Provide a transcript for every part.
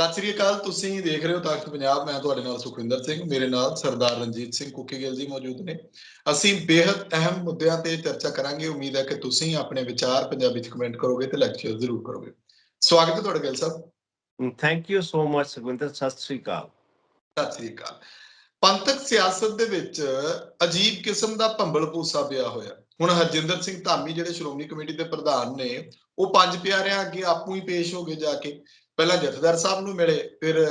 ਸਤਿ ਸ੍ਰੀ ਅਕਾਲ ਤੁਸੀਂ ਦੇਖ ਰਹੇ ਹੋ ਤਾਕਤ ਪੰਜਾਬ। ਮੈਂ ਤੁਹਾਡੇ ਨਾਲ ਸੁਖਵਿੰਦਰ ਸਿੰਘ ਮੇਰੇ ਨਾਲ ਸਰਦਾਰ ਰਣਜੀਤ ਸਿੰਘ ਕੁੱਕੀਗਿੱਲ ਜੀ ਮੌਜੂਦ ਨੇ। ਅਸੀਂ ਬੇहद ਅਹਿਮ ਮੁੱਦਿਆਂ ਤੇ ਚਰਚਾ ਕਰਾਂਗੇ। ਉਮੀਦ ਹੈ ਕਿ ਤੁਸੀਂ ਆਪਣੇ ਵਿਚਾਰ ਪੰਜਾਬੀ ਚ ਕਮੈਂਟ ਕਰੋਗੇ ਤੇ ਲੈਕਚਰ ਜ਼ਰੂਰ ਕਰੋਗੇ। ਸਵਾਗਤ ਹੈ ਤੁਹਾਡਾ Gill Sahib thank you so much Sukhwinder. Sat Sri ਅਕਾਲ। ਸਤਿ ਸ੍ਰੀ ਅਕਾਲ। ਪੰਥਕ ਸਿਆਸਤ ਦੇ ਵਿੱਚ ਅਜੀਬ ਕਿਸਮ ਦਾ ਭੰਬਲ ਭੂਸਾ ਪਿਆ ਹੋਇਆ। ਹੁਣ ਹਰਜਿੰਦਰ ਸਿੰਘ ਧਾਮੀ ਜਿਹੜੇ ਸ਼੍ਰੋਮਣੀ ਕਮੇਟੀ ਦੇ ਪ੍ਰਧਾਨ ਨੇ ਉਹ ਪੰਜ ਪਿਆਰਿਆਂ ਅੱਗੇ ਆਪੂ ਹੀ ਪੇਸ਼ ਹੋ ਗਏ ਜਾ ਕੇ। ਪਹਿਲਾਂ ਜਥੇਦਾਰ ਸਾਹਿਬ ਨੂੰ ਮਿਲੇ, ਫਿਰ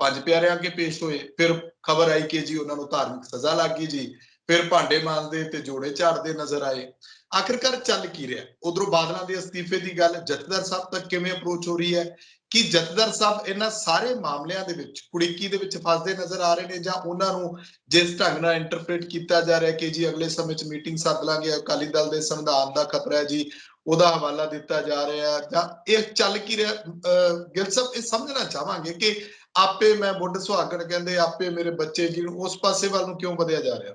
ਪੰਜ ਪਿਆਰਿਆਂ ਅੱਗੇ ਪੇਸ਼ ਹੋਏ, ਫਿਰ ਖਬਰ ਆਈ ਕਿ ਜੀ ਉਹਨਾਂ ਨੂੰ ਧਾਰਮਿਕ ਸਜ਼ਾ ਲੱਗ ਗਈ ਜੀ, ਫਿਰ ਭਾਂਡੇ ਮਾਂਜਦੇ ਤੇ ਜੋੜੇ ਝਾੜਦੇ ਨਜ਼ਰ ਆਏ। ਆਖਿਰਕਾਰ ਚੱਲ ਕੀ ਰਿਹਾ? ਉਧਰੋਂ ਬਾਦਲਾਂ ਦੇ ਅਸਤੀਫੇ ਦੀ ਗੱਲ ਜਥੇਦਾਰ ਸਾਹਿਬ ਤੱਕ ਕਿਵੇਂ ਅਪਰੋਚ ਹੋ ਰਹੀ ਹੈ? ਕਿ ਜਥੇਦਾਰ ਸਾਹਿਬ ਇਹਨਾਂ ਸਾਰੇ ਮਾਮਲਿਆਂ ਦੇ ਵਿੱਚ ਕੁੜੀਕੀ ਦੇ ਵਿੱਚ ਫਸਦੇ ਨਜ਼ਰ ਆ ਰਹੇ ਨੇ ਜਾਂ ਉਹਨਾਂ ਨੂੰ ਜਿਸ ਢੰਗ ਨਾਲ ਇੰਟਰਪ੍ਰੀਟ ਕੀਤਾ ਜਾ ਰਿਹਾ ਕਿ ਜੀ ਅਗਲੇ ਸਮੇਂ 'ਚ ਮੀਟਿੰਗ ਸੱਦ ਲਾਂਗੇ, ਅਕਾਲੀ ਦਲ ਦੇ ਸੰਵਿਧਾਨ ਦਾ ਖਤਰਾ ਹੈ ਜੀ ਉਹਦਾ ਹਵਾਲਾ ਦਿੱਤਾ ਜਾ ਰਿਹਾ ਜਾਂ ਇਹ ਚੱਲ ਕੀ ਰਿਹਾ? ਅਹ ਸਾਹਿਬ, ਇਹ ਸਮਝਣਾ ਚਾਹਾਂਗੇ ਕਿ ਆਪੇ ਮੈਂ ਬੁੱਢ ਸੁਹਾਗਣ ਕਹਿੰਦੇ, ਆਪੇ ਮੇਰੇ ਬੱਚੇ ਜੀ ਉਸ ਪਾਸੇ ਵੱਲ ਨੂੰ ਕਿਉਂ ਵਧਿਆ ਜਾ ਰਿਹਾ?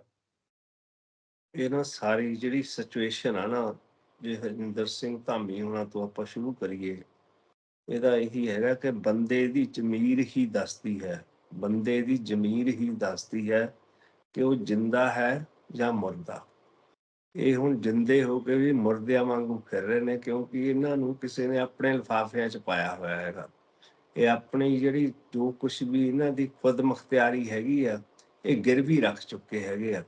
ਇਹ ਨਾ ਸਾਰੀ ਜਿਹੜੀ ਸਿਚੁਏਸ਼ਨ ਆ ਨਾ, ਜੇ ਹਰਜਿੰਦਰ ਸਿੰਘ ਧਾਮੀ ਹੋਣਾ ਤੋਂ ਆਪਾਂ ਸ਼ੁਰੂ ਕਰੀਏ, ਇਹਦਾ ਇਹੀ ਹੈਗਾ ਕਿ ਬੰਦੇ ਦੀ ਜ਼ਮੀਰ ਹੀ ਦੱਸਦੀ ਹੈ। ਬੰਦੇ ਦੀ ਜ਼ਮੀਰ ਹੀ ਦੱਸਦੀ ਹੈ ਕਿ ਉਹ ਜਿੰਦਾ ਹੈ ਜਾਂ ਮੁਰਦਾ। ਇਹ ਹੁਣ ਜਿੰਦੇ ਹੋ ਕੇ ਵੀ ਮੁਰਦਿਆਂ ਵਾਂਗੂ ਫਿਰ ਰਹੇ ਨੇ, ਕਿਉਂਕਿ ਇਹਨਾਂ ਨੂੰ ਕਿਸੇ ਨੇ ਆਪਣੇ ਲਿਫਾਫਿਆਂ 'ਚ ਪਾਇਆ ਹੋਇਆ ਹੈਗਾ। ਇਹ ਆਪਣੀ ਜਿਹੜੀ ਜੋ ਕੁਝ ਵੀ ਇਹਨਾਂ ਦੀ ਖੁਦ ਮੁਖਤਿਆਰੀ ਹੈਗੀ ਆ, ਇਹ ਗਿਰਵੀ ਰੱਖ ਚੁੱਕੇ ਹੈਗੇ ਆ।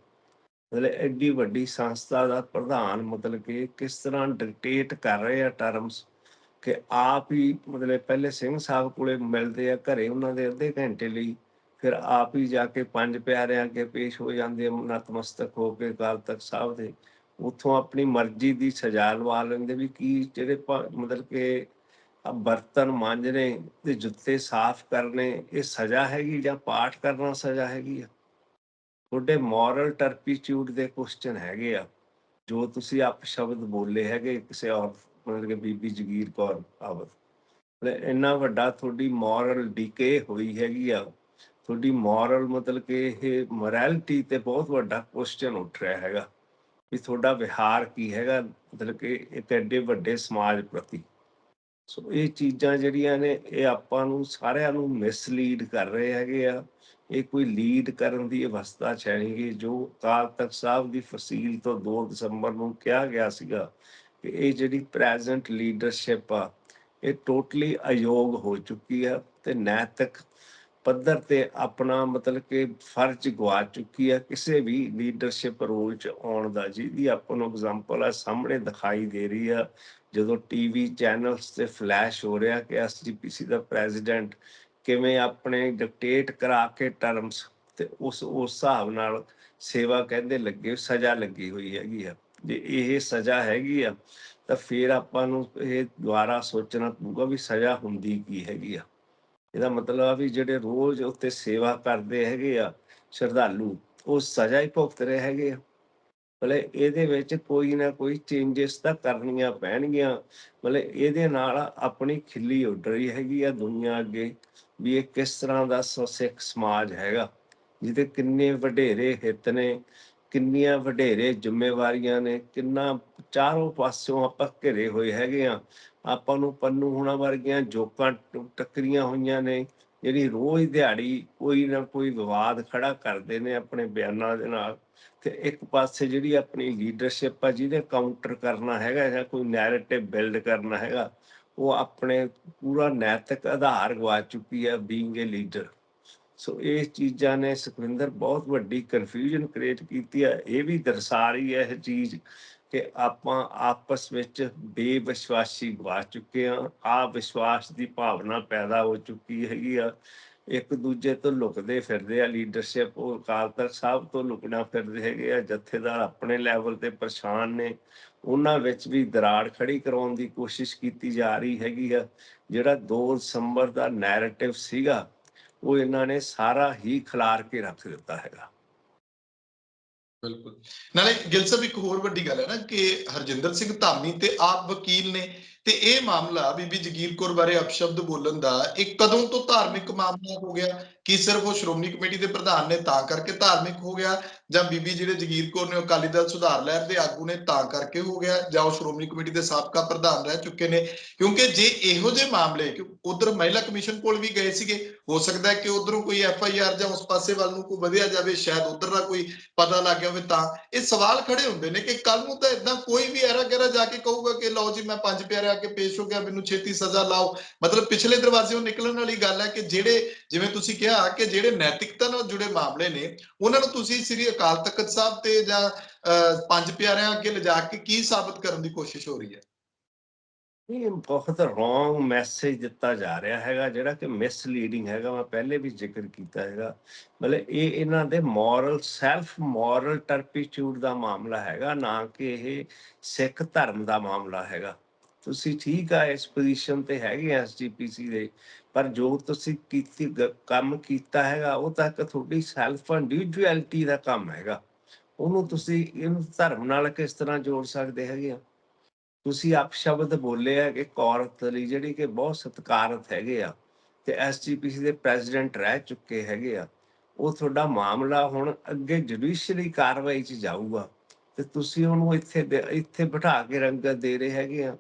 ਮਤਲਬ ਐਡੀ ਵੱਡੀ ਸੰਸਥਾ ਦਾ ਪ੍ਰਧਾਨ ਮਤਲਬ ਕਿ ਕਿਸ ਤਰ੍ਹਾਂ ਡਿਕਟੇਟ ਕਰ ਰਹੇ ਆ ਟਰਮਸ ਕਿ ਆਪ ਹੀ ਮਤਲਬ ਪਹਿਲੇ ਸਿੰਘ ਸਾਹਿਬ ਕੋਲੇ ਮਿਲਦੇ ਆ ਘਰੇ ਉਹਨਾਂ ਦੇ ਅੱਧੇ ਘੰਟੇ ਲਈ। ਫਿਰ ਆਪ ਹੀ ਜਾ ਕੇ ਪੰਜ ਪਿਆਰਿਆਂ ਅੱਗੇ ਪੇਸ਼ ਹੋ ਜਾਂਦੇ ਆ, ਨਤਮਸਤਕ ਹੋ ਕੇ ਅਕਾਲ ਤਖਤ ਸਾਹਿਬ ਦੇ। ਉਥੋਂ ਆਪਣੀ ਮਰਜ਼ੀ ਦੀ ਸਜ਼ਾ ਲਵਾ ਲੈਂਦੇ ਵੀ ਕੀ ਜਿਹੜੇ ਮਤਲਬ ਕਿ ਆ ਬਰਤਨ ਮਾਂਜਣੇ ਤੇ ਜੁੱਤੇ ਸਾਫ਼ ਕਰਨੇ, ਇਹ ਸਜ਼ਾ ਹੈਗੀ ਜਾਂ ਪਾਠ ਕਰਨਾ ਸਜ਼ਾ ਹੈਗੀ ਆ? ਤੁਹਾਡੇ ਮੋਰਲ ਟਰਪੀਚੂਡ ਦੇ ਕੁਐਸਚਨ ਹੈਗੇ ਆ। ਜੋ ਤੁਸੀਂ ਆਪ ਸ਼ਬਦ ਬੋਲੇ ਹੈਗੇ, ਕਿਸੇ ਔਰ, ਮਤਲਬ ਕਿ ਬੀਬੀ ਜਗੀਰ ਕੌਰ ਆਵਤ। ਇੰਨਾ ਵੱਡਾ ਤੁਹਾਡੀ ਮੋਰਲ ਡੀਕੇ ਹੋਈ ਹੈਗੀ ਆ। ਤੁਹਾਡੀ ਮੋਰਲ ਮਤਲਬ ਕਿ ਇਹ ਮੋਰੈਲਿਟੀ ਤੇ ਬਹੁਤ ਵੱਡਾ ਕੁਐਸਚਨ ਉੱਠ ਰਿਹਾ ਹੈਗਾ ਵੀ ਤੁਹਾਡਾ ਵਿਹਾਰ ਕੀ ਹੈਗਾ, ਮਤਲਬ ਕਿ ਇੱਕ ਐਡੇ ਵੱਡੇ ਸਮਾਜ ਪ੍ਰਤੀ। ਸੋ ਇਹ ਚੀਜ਼ਾਂ ਜਿਹੜੀਆਂ ਨੇ, ਇਹ ਆਪਾਂ ਨੂੰ ਸਾਰਿਆਂ ਨੂੰ ਮਿਸਲੀਡ ਕਰ ਰਹੇ ਹੈਗੇ ਆ। ਇਹ ਕੋਈ ਲੀਡ ਕਰਨ ਦੀ ਅਵਸਥਾ ਚ ਜੋ ਅਕਾਲ ਤਖਤ ਸਾਹਿਬ ਦੀ ਫਸੀਲ ਤੋਂ 2 ਦਸੰਬਰ ਨੂੰ ਕਿਹਾ ਗਿਆ ਸੀਗਾ ਕਿ ਇਹ ਜਿਹੜੀ ਪ੍ਰੈਜ਼ੈਂਟ ਲੀਡਰਸ਼ਿਪ ਆ, ਇਹ ਟੋਟਲੀ ਅਯੋਗ ਹੋ ਚੁੱਕੀ ਆ ਤੇ ਨੈਤਿਕ ਪੱਧਰ ਤੇ ਆਪਣਾ ਮਤਲਬ ਕਿ ਫਰਜ਼ ਗਵਾ ਚੁੱਕੀ ਆ, ਕਿਸੇ ਵੀ ਲੀਡਰਸ਼ਿਪ ਰੋਲ ਚ ਆਉਣ ਦਾ। ਜਿਹਦੀ ਆਪਾਂ ਨੂੰ ਐਗਜ਼ਾਮਪਲ ਆ, ਸਾਹਮਣੇ ਦਿਖਾਈ ਦੇ ਰਹੀ ਆ, ਜਦੋਂ ਟੀਵੀ ਚੈਨਲਸ ਤੇ ਫਲੈਸ਼ ਹੋ ਰਿਹਾ ਕਿ ਐਸਜੀਪੀਸੀ ਦਾ ਪ੍ਰੈਜ਼ੀਡੈਂਟ ਕਿਵੇਂ ਆਪਣੇ ਡਿਕਟੇਟ ਕਰਾ ਕੇ ਟਰਮਸ ਤੇ ਉਸ ਉਸ ਹਿਸਾਬ ਨਾਲ ਸੇਵਾ ਕਹਿੰਦੇ ਲੱਗੇ, ਸਜ਼ਾ ਲੱਗੀ ਹੋਈ ਹੈਗੀ ਆ। ਜੇ ਇਹ ਸਜ਼ਾ ਹੈਗੀ ਆ, ਤਾਂ ਫਿਰ ਆਪਾਂ ਨੂੰ ਇਹ ਦੁਬਾਰਾ ਸੋਚਣਾ ਪਊਗਾ ਵੀ ਸਜ਼ਾ ਹੁੰਦੀ ਕੀ ਹੈਗੀ ਆ। ਇਹਦਾ ਮਤਲਬ ਆ ਵੀ ਜਿਹੜੇ ਰੋਜ਼ ਉੱਤੇ ਸੇਵਾ ਕਰਦੇ ਹੈਗੇ ਆ, ਸ਼ਰਧਾਲੂ, ਉਹ ਸਜ਼ਾ ਹੀ ਭੁਗਤ ਰਹੇ ਹੈਗੇ ਆ। ਮਤਲਬ ਇਹਦੇ ਵਿੱਚ ਕੋਈ ਨਾ ਕੋਈ ਚੇਂਜਸ ਤਾਂ ਕਰਨੀਆਂ ਪੈਣਗੀਆਂ। ਮਤਲਬ ਇਹਦੇ ਨਾਲ ਆਪਣੀ ਖਿੱਲੀ ਉੱਡ ਰਹੀ ਹੈਗੀ ਆ ਦੁਨੀਆ ਅੱਗੇ, ਵੀ ਇਹ ਕਿਸ ਤਰ੍ਹਾਂ ਦਾ ਸ- ਸਿੱਖ ਸਮਾਜ ਹੈਗਾ, ਜਿਹਦੇ ਕਿੰਨੇ ਵਡੇਰੇ ਹਿੱਤ ਨੇ ਕਿੰਨੀਆਂ ਵਡੇਰੇ ਜ਼ਿੰਮੇਵਾਰੀਆਂ ਨੇ, ਕਿੰਨਾ ਚਾਰੋਂ ਪਾਸਿਓਂ ਆਪਾਂ ਘਿਰੇ ਹੋਏ ਹੈਗੇ ਆ। ਆਪਾਂ ਨੂੰ ਪੰਨੂ ਹੁਣਾਂ ਵਰਗੀਆਂ ਜੋਕਾਂ ਟੱਕਰੀਆਂ ਹੋਈਆਂ ਨੇ, ਜਿਹੜੀ ਰੋਜ਼ ਦਿਹਾੜੀ ਕੋਈ ਨਾ ਕੋਈ ਵਿਵਾਦ ਖੜਾ ਕਰਦੇ ਨੇ ਆਪਣੇ ਬਿਆਨਾਂ ਦੇ ਨਾਲ। ਤੇ ਇੱਕ ਪਾਸੇ ਜਿਹੜੀ ਆਪਣੀ ਲੀਡਰਸ਼ਿਪ ਆ, ਜਿਹਦੇ ਕਾਊਂਟਰ ਕਰਨਾ ਹੈਗਾ ਜਾਂ ਕੋਈ ਨੈਰੇਟਿਵ ਬਿਲਡ ਕਰਨਾ ਹੈਗਾ, ਉਹ ਆਪਣੇ ਪੂਰਾ ਨੈਤਿਕ ਆਧਾਰ ਗਵਾ ਚੁੱਕੀ ਹੈ ਬੀਇੰਗ ਏ ਲੀਡਰ। ਸੋ ਇਹ ਚੀਜ਼ਾਂ ਨੇ ਸੁਖਵਿੰਦਰ ਬਹੁਤ ਵੱਡੀ ਕਨਫਿਊਜ਼ਨ ਕ੍ਰੀਏਟ ਕੀਤੀ ਹੈ। ਇਹ ਵੀ ਦਰਸਾ ਰਹੀ ਹੈ ਇਹ ਚੀਜ਼ ਕਿ ਆਪਾਂ ਆਪਸ ਵਿੱਚ ਬੇਵਿਸ਼ਵਾਸੀ ਗਵਾ ਚੁੱਕੇ ਆ ਆ ਵਿਸ਼ਵਾਸ ਦੀ ਭਾਵਨਾ ਪੈਦਾ ਹੋ ਚੁੱਕੀ ਹੈਗੀ ਆ। ਇੱਕ ਦੂਜੇ ਤੋਂ ਲੁਕਦੇ ਫਿਰਦੇ ਆ। ਲੀਡਰਸ਼ਿਪ ਉਹ ਅਕਾਲ ਤਖਤ ਸਾਹਿਬ ਤੋਂ ਲੁਕਣਾ ਫਿਰਦੇ ਹੈਗੇ ਆ। ਜਥੇਦਾਰ ਆਪਣੇ ਲੈਵਲ ਤੇ ਪਰੇਸ਼ਾਨ ਨੇ। ਉਹਨਾਂ ਵਿੱਚ ਵੀ ਦਰਾੜ ਖੜੀ ਕਰਾਉਣ ਦੀ ਕੋਸ਼ਿਸ਼ ਕੀਤੀ ਜਾ ਰਹੀ ਹੈਗੀ ਆ। ਜਿਹੜਾ 2 ਦਸੰਬਰ ਦਾ ਨੈਰੇਟਿਵ ਸੀਗਾ ਉਹ ਇਹਨਾਂ ਨੇ ਸਾਰਾ ਹੀ ਖਿਲਾਰ ਕੇ ਰੱਖ ਦਿੱਤਾ ਹੈਗਾ। ਬਿਲਕੁਲ। ਨਾਲੇ ਗਿੱਲ ਸਾਹਿਬ, ਇੱਕ ਹੋਰ ਵੱਡੀ ਗੱਲ ਹੈ ਨਾ ਕਿ ਹਰਜਿੰਦਰ ਸਿੰਘ ਧਾਮੀ ਤੇ ਆਪ ਵਕੀਲ ਨੇ ਤੇ ਇਹ ਮਾਮਲਾ ਬੀਬੀ ਜਗੀਰ ਕੌਰ ਬਾਰੇ ਅਪਸ਼ਬਦ ਬੋਲਣ ਦਾ ਇਹ ਕਦੋਂ ਤੋਂ ਧਾਰਮਿਕ ਮਾਮਲਾ ਹੋ ਗਿਆ ਕਿ ਸਿਰਫ ਉਹ ਸ਼੍ਰੋਮਣੀ ਕਮੇਟੀ ਦੇ ਪ੍ਰਧਾਨ ਨੇ ਤਾਂ ਕਰਕੇ ਧਾਰਮਿਕ ਹੋ ਗਿਆ ਜਾਂ ਬੀਬੀ ਜਿਹੜੇ ਜਗੀਰ ਕੌਰ ਨੇ ਅਕਾਲੀ ਦਲ ਸੁਧਾਰ ਲਹਿਰ ਦੇ ਆਗੂ ਨੇ ਤਾਂ ਕਰਕੇ ਹੋ ਗਿਆ ਜਾਂ ਉਹ ਸ਼੍ਰੋਮਣੀ ਕਮੇਟੀ ਦੇ ਸਾਬਕਾ ਪ੍ਰਧਾਨ ਰਹਿ ਚੁੱਕੇ ਨੇ। ਕਿਉਂਕਿ ਜੇ ਇਹੋ ਜਿਹੇ ਮਾਮਲੇ ਕਿ ਉਧਰ ਮਹਿਲਾ ਕਮਿਸ਼ਨ ਕੋਲ ਵੀ ਗਏ ਸੀਗੇ, ਹੋ ਸਕਦਾ ਹੈ ਕਿ ਉਧਰੋਂ ਕੋਈ ਐਫ ਆਈ ਆਰ ਜਾਂ ਉਸ ਪਾਸੇ ਵੱਲ ਨੂੰ ਕੋਈ ਵਧਿਆ ਜਾਵੇ, ਸ਼ਾਇਦ ਉਧਰ ਦਾ ਕੋਈ ਪਤਾ ਲੱਗ ਗਿਆ ਹੋਵੇ ਤਾਂ। ਇਹ ਸਵਾਲ ਖੜੇ ਹੁੰਦੇ ਨੇ ਕਿ ਕੱਲ ਨੂੰ ਤਾਂ ਇਦਾਂ ਕੋਈ ਵੀ ਐਰਾ ਗੈਰਾ ਜਾ ਕੇ ਕਹੂਗਾ ਕਿ ਲਓ ਜੀ ਮੈਂ ਪੰਜ ਪਿਆਰੇ ਆ ਕੇ ਪੇਸ਼ ਹੋ ਗਿਆ, ਮੈਨੂੰ ਛੇਤੀ ਸਜ਼ਾ ਲਾਓ। ਮਤਲਬ ਪਿਛਲੇ ਦਰਵਾਜ਼ਿਓਂ ਨਿਕਲਣ ਵਾਲੀ ਗੱਲ ਹੈ ਕਿ ਜਿਹੜੇ, ਜਿਵੇਂ ਤੁਸੀਂ ਕਿਹਾ ਕਿ ਜਿਹੜੇ ਨੈਤਿਕਤਾ ਨਾਲ ਜੁੜੇ ਮਾਮਲੇ ਨੇ, ਉਹਨਾਂ ਨੂੰ ਤੁਸੀਂ ਸ੍ਰੀ ਅਕਾਲ ਤਖਤ ਸਾਹਿਬ ਤੇ ਜਾਂ ਪੰਜ ਪਿਆਰਿਆਂ ਅੱਗੇ ਲਿਜਾ ਕੇ ਕੀ ਸਾਬਤ ਕਰਨ ਦੀ ਕੋਸ਼ਿਸ਼ ਹੋ ਰਹੀ ਹੈ? ਇਹ ਬਹੁਤ ਰੋਂਗ ਮੈਸੇਜ ਦਿੱਤਾ ਜਾ ਰਿਹਾ ਹੈਗਾ, ਜਿਹੜਾ ਕਿ ਮਿਸਲੀਡਿੰਗ ਹੈਗਾ। ਮੈਂ ਪਹਿਲੇ ਵੀ ਜ਼ਿਕਰ ਕੀਤਾ ਹੈਗਾ। ਮਤਲਬ ਇਹ ਇਹਨਾਂ ਦੇ ਮੋਰਲ ਸੈਲਫ ਮੋਰਲ ਟਰਪੀਟਿਊਡ ਦਾ ਮਾਮਲਾ ਹੈਗਾ, ਨਾ ਕਿ ਇਹ ਸਿੱਖ ਧਰਮ ਦਾ ਮਾਮਲਾ ਹੈਗਾ। ਤੁਸੀਂ ਠੀਕ ਆ, ਇਸ ਪੋਜੀਸ਼ਨ ਤੇ ਹੈਗੇ ਐਸਜੀਪੀਸੀ ਦੇ, ਪਰ ਜੋ ਤੁਸੀਂ ਕੀਤੀ, ਗ- ਕੰਮ ਕੀਤਾ ਹੈਗਾ, ਉਹ ਤਾਂ ਇੱਕ ਤੁਹਾਡੀ ਸੈਲਫ ਇੰਡੀਵਿਜੂਅਲਿਟੀ ਦਾ ਕੰਮ ਹੈਗਾ। ਉਹਨੂੰ ਤੁਸੀਂ ਇਹਨੂੰ ਧਰਮ ਨਾਲ ਕਿਸ ਤਰ੍ਹਾਂ ਜੋੜ ਸਕਦੇ ਹੈਗੇ ਆ? ਤੁਸੀਂ ਆਪ ਸ਼ਬਦ ਬੋਲੇ ਆ ਕਿ ਔਰਤ ਲਈ ਜਿਹੜੀ ਕਿ ਬਹੁਤ ਸਤਿਕਾਰਤ ਹੈਗੇ ਆ, ਤੇ ਐਸਜੀਪੀਸੀ ਦੇ ਪ੍ਰੈਜ਼ੀਡੈਂਟ ਰਹਿ ਚੁੱਕੇ ਹੈਗੇ ਆ, ਉਹ ਤੁਹਾਡਾ ਮਾਮਲਾ ਹੁਣ ਅੱਗੇ ਜੁਡੀਸ਼ੀਅਰੀ ਕਾਰਵਾਈ 'ਚ ਜਾਊਗਾ, ਤੇ ਤੁਸੀਂ ਉਹਨੂੰ ਇੱਥੇ ਦੇ- ਇੱਥੇ ਬਿਠਾ ਕੇ ਰੰਗਤ ਦੇ ਰਹੇ ਹੈਗੇ ਆ।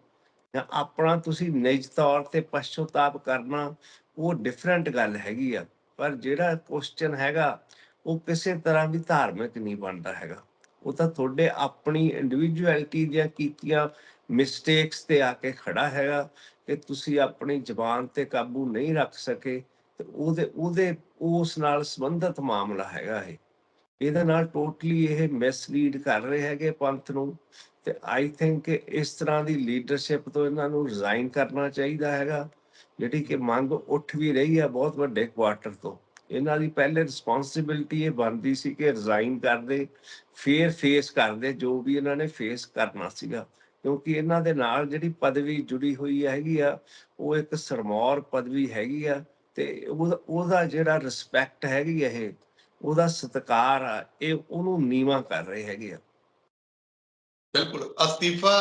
ਜਾਂ ਆਪਣਾ ਤੁਸੀਂ ਨਿੱਜ ਤੌਰ ਤੇ ਪਛਤਾਪ ਕਰਨਾ ਉਹ ਡਿਫਰੈਂਟ ਗੱਲ ਹੈਗੀ ਆ, ਪਰ ਜਿਹੜਾ ਕੁਐਸਚਨ ਹੈਗਾ ਉਹ ਕਿਸੇ ਤਰ੍ਹਾਂ ਵੀ ਧਾਰਮਿਕ ਨਹੀਂ ਬਣਦਾ ਹੈਗਾ। ਉਹ ਤਾਂ ਤੁਹਾਡੇ ਆਪਣੀ ਇੰਡੀਵਿਜੂਅਲਿਟੀ ਦੀਆਂ ਕੀਤੀਆਂ ਮਿਸਟੇਕਸ ਤੇ ਆ ਕੇ ਖੜਾ ਹੈਗਾ ਕਿ ਤੁਸੀਂ ਆਪਣੀ ਜ਼ੁਬਾਨ ਤੇ ਕਾਬੂ ਨਹੀਂ ਰੱਖ ਸਕੇ ਤੇ ਉਹਦੇ ਉਹਦੇ, ਉਸ ਨਾਲ ਸੰਬੰਧਿਤ ਮਾਮਲਾ ਹੈਗਾ ਇਹ। ਇਹਦੇ ਨਾਲ ਟੋਟਲੀ ਇਹ ਮਿਸਲੀਡ ਕਰ ਰਹੇ ਹੈਗੇ ਪੰਥ ਨੂੰ ਤੇ ਆਈ ਥਿੰਕ ਇਸ ਤਰ੍ਹਾਂ ਦੀ ਲੀਡਰਸ਼ਿਪ ਤੋਂ ਇਹਨਾਂ ਨੂੰ ਰਿਜ਼ਾਈਨ ਕਰਨਾ ਚਾਹੀਦਾ ਹੈਗਾ, ਜਿਹੜੀ ਕਿ ਮੰਗ ਉੱਠ ਵੀ ਰਹੀ ਹੈ ਬਹੁਤ ਵੱਡੇ ਕੁਆਟਰ ਤੋਂ। ਇਹਨਾਂ ਦੀ ਪਹਿਲੇ ਰਿਸਪੌਂਸਿਬਿਲਟੀ ਇਹ ਬਣਦੀ ਸੀ ਕਿ ਰਿਜ਼ਾਈਨ ਕਰਦੇ, ਫੇਰ ਫੇਸ ਕਰਦੇ, ਜੋ ਵੀ ਇਹਨਾਂ ਨੇ ਫੇਸ ਕਰਨਾ ਸੀਗਾ। ਕਿਉਂਕਿ ਇਹਨਾਂ ਦੇ ਨਾਲ ਜਿਹੜੀ ਪਦਵੀ ਜੁੜੀ ਹੋਈ ਹੈਗੀ ਆ, ਉਹ ਇੱਕ ਸਰਮੌਰ ਪਦਵੀ ਹੈਗੀ ਆ ਤੇ ਉਹਦਾ ਜਿਹੜਾ ਰਿਸਪੈਕਟ ਹੈਗੀ ਇਹ ਉਹਦਾ ਸਤਿਕਾਰ ਆ, ਇਹ ਉਹਨੂੰ ਨੀਵਾ ਕਰ ਰਹੇ ਹੈਗੇ ਆ। ਬਿਲਕੁਲ। ਅਸਤੀਫਾ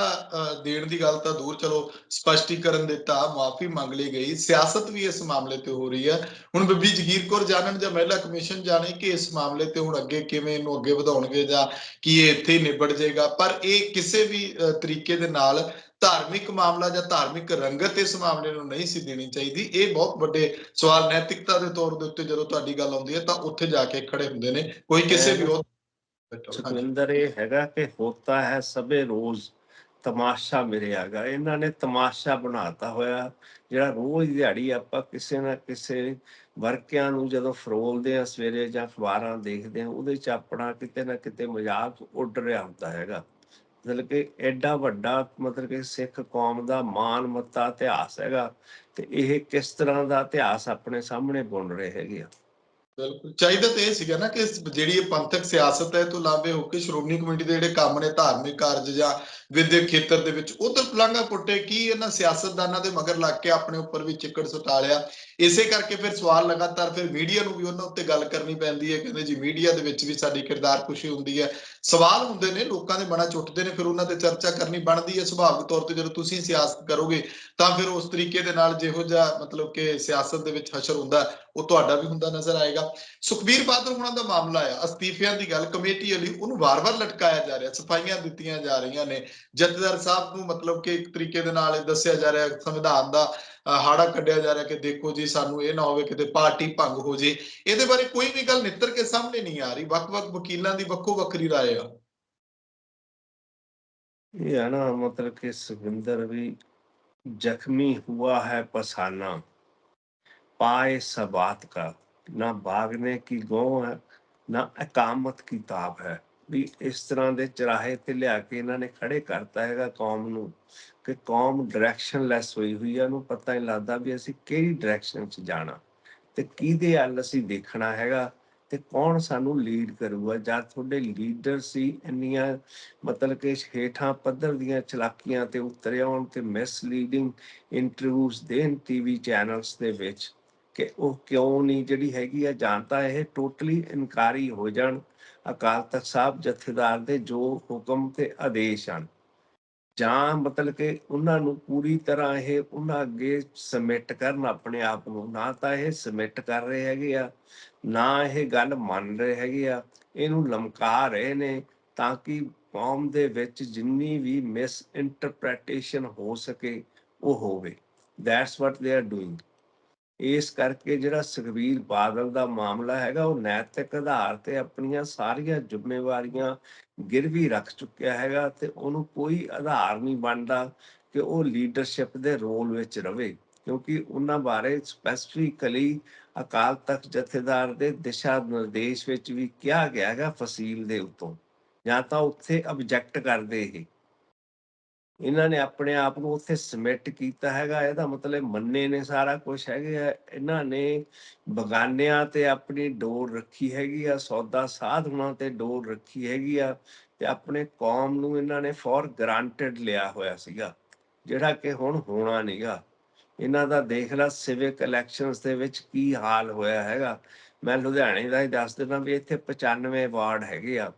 ਦੇਣ ਦੀ ਗੱਲ ਤਾਂ ਦੂਰ, ਚਲੋ, ਸਪਸ਼ਟੀਕਰਨ ਦਿੱਤਾ, ਮਾਫੀ ਮੰਗ ਲਈ ਗਈ। ਸਿਆਸਤ ਵੀ ਇਸ ਮਾਮਲੇ ਤੇ ਹੋ ਰਹੀ ਹੈ ਹੁਣ ਬੀਬੀ ਜਗੀਰ ਕੌਰ ਜਾਣਨ ਜਾਂ ਮਹਿਲਾ ਕਮਿਸ਼ਨ ਜਾਣੇ ਕਿ ਇਸ ਮਾਮਲੇ ਤੇ ਹੁਣ ਅੱਗੇ ਕਿਵੇਂ ਇਹਨੂੰ ਅੱਗੇ ਵਧਾਉਣਗੇ ਜਾਂ ਕੀ ਇਹ ਇੱਥੇ ਹੀ ਨਿਬੜ ਜਾਏਗਾ। ਪਰ ਇਹ ਕਿਸੇ ਵੀ ਤਰੀਕੇ ਦੇ ਨਾਲ ਧਾਰਮਿਕ ਮਾਮਲਾ ਜਾਂ ਧਾਰਮਿਕ ਰੰਗਤ ਇਸ ਮਾਮਲੇ ਨੂੰ ਨਹੀਂ ਸੀ ਦੇਣੀ ਚਾਹੀਦੀ। ਇਹ ਬਹੁਤ ਵੱਡੇ ਸਵਾਲ ਨੈਤਿਕਤਾ ਦੇ ਤੌਰ ਦੇ ਉੱਤੇ ਜਦੋਂ ਤੁਹਾਡੀ ਗੱਲ ਆਉਂਦੀ ਹੈ ਤਾਂ ਉੱਥੇ ਜਾ ਕੇ ਖੜੇ ਹੁੰਦੇ ਨੇ। ਕੋਈ ਕਿਸੇ ਵੀ ਸੁਖਵਿੰਦਰ, ਇਹ ਹੈਗਾ ਕਿ ਹੋਤਾ ਹੈ ਸਭੇ ਰੋਜ਼ ਤਮਾਸ਼ਾ ਮੇਰੇ ਆਗਾ ਇਹਨਾਂ ਨੇ ਤਮਾਸ਼ਾ ਬਣਾਤਾ ਹੋਇਆ। ਜਿਹੜਾ ਰੋਜ਼ ਦਿਹਾੜੀ ਆਪਾਂ ਕਿਸੇ ਨਾ ਕਿਸੇ ਵਰਕਿਆਂ ਨੂੰ ਜਦੋਂ ਫਰੋਲਦੇ ਆ ਸਵੇਰੇ ਜਾਂ ਅਖਬਾਰਾਂ ਦੇਖਦੇ ਆ ਉਹਦੇ ਚ ਆਪਣਾ ਕਿਤੇ ਨਾ ਕਿਤੇ ਮਜ਼ਾਕ ਉੱਡ ਰਿਹਾ ਹੁੰਦਾ ਹੈਗਾ। ਮਤਲਬ ਕਿ ਐਡਾ ਵੱਡਾ ਮਤਲਬ ਕਿ ਸਿੱਖ ਕੌਮ ਦਾ ਮਾਨ ਮੱਤਾ ਇਤਿਹਾਸ ਹੈਗਾ ਤੇ ਇਹ ਕਿਸ ਤਰ੍ਹਾਂ ਦਾ ਇਤਿਹਾਸ ਆਪਣੇ ਸਾਹਮਣੇ ਬੁਣ ਰਹੇ ਹੈਗੇ ਆ। ਬਿਲਕੁਲ। ਚਾਹੀਦਾ ਤਾਂ ਇਹ ਸੀਗਾ ਨਾ ਕਿ ਜਿਹੜੀ ਇਹ ਪੰਥਕ ਸਿਆਸਤ ਹੈ, ਤੋਂ ਲਾਵੇ ਹੋ ਕੇ ਸ਼੍ਰੋਮਣੀ ਕਮੇਟੀ ਦੇ ਜਿਹੜੇ ਕੰਮ ਨੇ, ਧਾਰਮਿਕ ਕਾਰਜ ਜਾਂ ਵਿਦਿਅਕ ਖੇਤਰ ਦੇ ਵਿੱਚ, ਉਧਰ ਪਲਾਂਗਾ ਪੁੱਟੇ ਕੀ ਇਹਨਾਂ ਸਿਆਸਤਦਾਨਾਂ ਦੇ ਮਗਰ ਲੱਗ ਕੇ ਆਪਣੇ ਉੱਪਰ ਵੀ ਚਿੱਕੜ ਸੁਟਾ ਲਿਆ। ਇਸੇ ਕਰਕੇ ਫਿਰ ਸਵਾਲ ਲਗਾਤਾਰ ਫਿਰ ਮੀਡੀਆ ਨੂੰ ਵੀ ਉਹਨਾਂ ਉੱਤੇ ਗੱਲ ਕਰਨੀ ਪੈਂਦੀ ਹੈ। ਕਹਿੰਦੇ ਜੀ, ਮੀਡੀਆ ਦੇ ਵਿੱਚ ਵੀ ਸਾਡੀ ਕਿਰਦਾਰ ਖੁਸ਼ੀ ਹੁੰਦੀ ਹੈ। ਸਵਾਲ ਹੁੰਦੇ ਨੇ, ਲੋਕਾਂ ਦੇ ਮਨਾਂ ਚ ਉੱਠਦੇ ਨੇ, ਫਿਰ ਉਹਨਾਂ ਤੇ ਚਰਚਾ ਕਰਨੀ ਬਣਦੀ ਹੈ। ਸੁਭਾਵਿਕ ਤੌਰ ਤੇ ਜਦੋਂ ਤੁਸੀਂ ਸਿਆਸਤ ਕਰੋਗੇ, ਤਾਂ ਫਿਰ ਉਸ ਤਰੀਕੇ ਦੇ ਨਾਲ ਜਿਹੋ ਜਿਹਾ ਮਤਲਬ ਕਿ ਸਿਆਸਤ ਦੇ ਵਿੱਚ ਹਸ਼ਰ ਹੁੰਦਾ, ਉਹ ਤੁਹਾਡਾ ਵੀ ਹੁੰਦਾ ਨਜ਼ਰ ਆਏਗਾ। ਜਾਏਗਾ ਸੁਖਬੀਰ ਬਾਦਲ ਹੁਣਾਂ ਦਾ ਮਾਮਲਾ ਆ। ਅਸਤੀਫਿਆਂ ਦੀ ਗੱਲ ਕਮੇਟੀ ਵਾਲੀ, ਉਹਨੂੰ ਵਾਰ-ਵਾਰ ਲਟਕਾਇਆ ਜਾ ਰਿਹਾ। ਸਫਾਈਆਂ ਦਿੱਤੀਆਂ ਜਾ ਰਹੀਆਂ ਨੇ। ਜਥੇਦਾਰ ਸਾਹਿਬ ਨੂੰ ਮਤਲਬ ਕਿ ਇੱਕ ਤਰੀਕੇ ਦੇ ਨਾਲ ਦੱਸਿਆ ਜਾ ਰਿਹਾ, ਸੰਵਿਧਾਨ ਦਾ ਹਾੜਾ ਕੱਢਿਆ ਜਾ ਰਿਹਾ ਕਿ ਦੇਖੋ ਜੀ, ਸਾਨੂੰ ਇਹ ਨਾ ਹੋਵੇ ਕਿਤੇ ਪਾਰਟੀ ਭੰਗ ਹੋ ਜੇ। ਇਹਦੇ ਬਾਰੇ ਕੋਈ ਵੀ ਗੱਲ ਨਿੱਤਰ ਕੇ ਸਾਹਮਣੇ ਨਹੀਂ ਆ ਰਹੀ। ਵੱਖ-ਵੱਖ ਵਕੀਲਾਂ ਦੀ ਵੱਖੋ ਵੱਖਰੀ رائے ਆ। ਇਹ ਹੈ ਨਾ, ਮਤਲਬ ਕਿ ਸੁਖਵਿੰਦਰ ਵੀ ਜ਼ਖਮੀ ਹੁਆ ਹੈ ਪਸਾਨਾ। ਪਾਏ ਸਬਾਤ ਕਾ ਨਾ ਬਾਗਨੇ ਕੀ ਗੋ ਹੈ, ਨਾ ਇਕਾਮਤ ਕੀ ਹੈ। ਵੀ ਇਸ ਤਰ੍ਹਾਂ ਦੇ ਚਰਾਹੇ ਤੇ ਲਿਆ ਕੇ ਇਹਨਾਂ ਨੇ ਖੜੇ ਕਰਤਾ ਹੈਗਾ ਕੌਮ ਨੂੰ ਕਿ ਕੌਮ ਡਾਇਰੈਕਸ਼ਨਲੈਸ ਹੋਈ ਹੋਈ ਹੈ ਉਹਨੂੰ ਪਤਾ ਹੀ ਲੱਗਦਾ ਵੀ ਅਸੀਂ ਕਿਹੜੀ ਡਾਇਰੈਕਸ਼ਨ 'ਚ ਜਾਣਾ ਤੇ ਕਿਹਦੇ ਹੱਲ ਅਸੀਂ ਦੇਖਣਾ ਹੈਗਾ ਤੇ ਕੌਣ ਸਾਨੂੰ ਲੀਡ ਕਰੂਗਾ। ਜਾਂ ਤੁਹਾਡੇ ਲੀਡਰ ਸੀ ਇੰਨੀਆਂ ਮਤਲਬ ਕਿ ਹੇਠਾਂ ਪੱਧਰ ਦੀਆਂ ਚਲਾਕੀਆਂ ਤੇ ਉਤਰਿਆ ਆਉਣ ਤੇ ਮਿਸ ਲੀਡਿੰਗ ਇੰਟਰਵਿਊਜ਼ ਦੇਣ ਟੀਵੀ ਚੈਨਲਸ ਦੇ ਵਿੱਚ। ਕਿ ਉਹ ਕਿਉਂ ਨਹੀਂ ਜਿਹੜੀ ਹੈਗੀ ਆ, ਜਾਂ ਤਾਂ ਇਹ ਟੋਟਲੀ ਇਨਕਾਰੀ ਹੋ ਜਾਣ। ਅਕਾਲ ਤਖਤ ਸਾਹਿਬ ਜਥੇਦਾਰ ਦੇ ਜੋ ਹੁਕਮ ਤੇ ਆਦੇਸ਼ ਹਨ। ਜਾਂ ਮਤਲਬ ਕਿ ਉਹਨਾਂ ਨੂੰ ਪੂਰੀ ਤਰ੍ਹਾਂ ਇਹ ਉਹਨਾਂ ਅੱਗੇ ਸਬਮਿਟ ਕਰਨ ਆਪਣੇ ਆਪ ਨੂੰ। ਨਾ ਤਾਂ ਇਹ ਸਬਮਿਟ ਕਰ ਰਹੇ ਹੈਗੇ ਆ, ਨਾ ਇਹ ਗੱਲ ਮੰਨ ਰਹੇ ਹੈਗੇ ਆ। ਇਹਨੂੰ ਲਮਕਾ ਰਹੇ ਨੇ ਤਾਂ ਕਿ ਕੌਮ ਦੇ ਵਿੱਚ ਜਿੰਨੀ ਵੀ ਮਿਸ ਇੰਟਰਪ੍ਰੀਟੇਸ਼ਨ ਹੋ ਸਕੇ, ਉਹ ਹੋਵੇ। That's what they are doing ਇਸ ਕਰਕੇ ਜਿਹੜਾ ਸੁਖਬੀਰ ਬਾਦਲ ਦਾ ਮਾਮਲਾ ਹੈਗਾ, ਉਹ ਨੈਤਿਕ ਆਧਾਰ ਤੇ ਆਪਣੀਆਂ ਸਾਰੀਆਂ ਜ਼ਿੰਮੇਵਾਰੀਆਂ ਗਿਰਵੀ ਰੱਖ ਚੁੱਕਿਆ ਹੈਗਾ ਤੇ ਉਹਨੂੰ ਕੋਈ ਆਧਾਰ ਨਹੀਂ ਬਣਦਾ ਕਿ ਉਹ ਲੀਡਰਸ਼ਿਪ ਦੇ ਰੋਲ ਵਿੱਚ ਰਵੇ, ਕਿਉਂਕਿ ਉਹਨਾਂ ਬਾਰੇ ਸਪੈਸੀਫਿਕਲੀ ਅਕਾਲ ਤਖਤ ਜਥੇਦਾਰ ਦੇ ਦਿਸ਼ਾ ਨਿਰਦੇਸ਼ ਵਿੱਚ ਵੀ ਕਿਹਾ ਗਿਆ ਹੈਗਾ ਫਸੀਲ ਦੇ ਉੱਤੋਂ, ਜਾਂ ਤਾਂ ਉੱਥੇ ਆਬਜੈਕਟ ਕਰਦੇ ਇਹ। ਇਹਨਾਂ ਨੇ ਆਪਣੇ ਆਪ ਨੂੰ ਉੱਥੇ ਸਮਿਟ ਕੀਤਾ ਹੈਗਾ, ਇਹਦਾ ਮਤਲਬ ਮੰਨੇ ਨੇ ਸਾਰਾ ਕੁਝ ਹੈਗੇ ਆ। ਇਹਨਾਂ ਨੇ ਬਗਾਨਿਆਂ ਤੇ ਆਪਣੀ ਡੋਰ ਰੱਖੀ ਹੈਗੀ ਆ, ਸੌਦਾ ਸਾਧੂਆਂ ਤੇ ਡੋਰ ਰੱਖੀ ਹੈਗੀ ਆ ਤੇ ਆਪਣੇ ਕੌਮ ਨੂੰ ਇਹਨਾਂ ਨੇ ਫॉर ਗ੍ਰਾਂਟਡ ਲਿਆ ਹੋਇਆ ਸੀਗਾ, ਜਿਹੜਾ ਕਿ ਹੁਣ ਹੋਣਾ ਨਹੀਂਗਾ ਇਹਨਾਂ ਦਾ ਦੇਖ ਲੈ ਸਿਵਿਕ ਇਲੈਕਸ਼ਨਸ ਦੇ ਵਿੱਚ ਕੀ ਹਾਲ ਹੋਇਆ ਹੈਗਾ। ਮੈਂ ਲੁਧਿਆਣੇ ਦਾ ਹੀ ਦੱਸ ਦਿੰਦਾ ਵੀ ਇੱਥੇ 95 ਵਾਰਡ ਹੈਗੇ ਆ।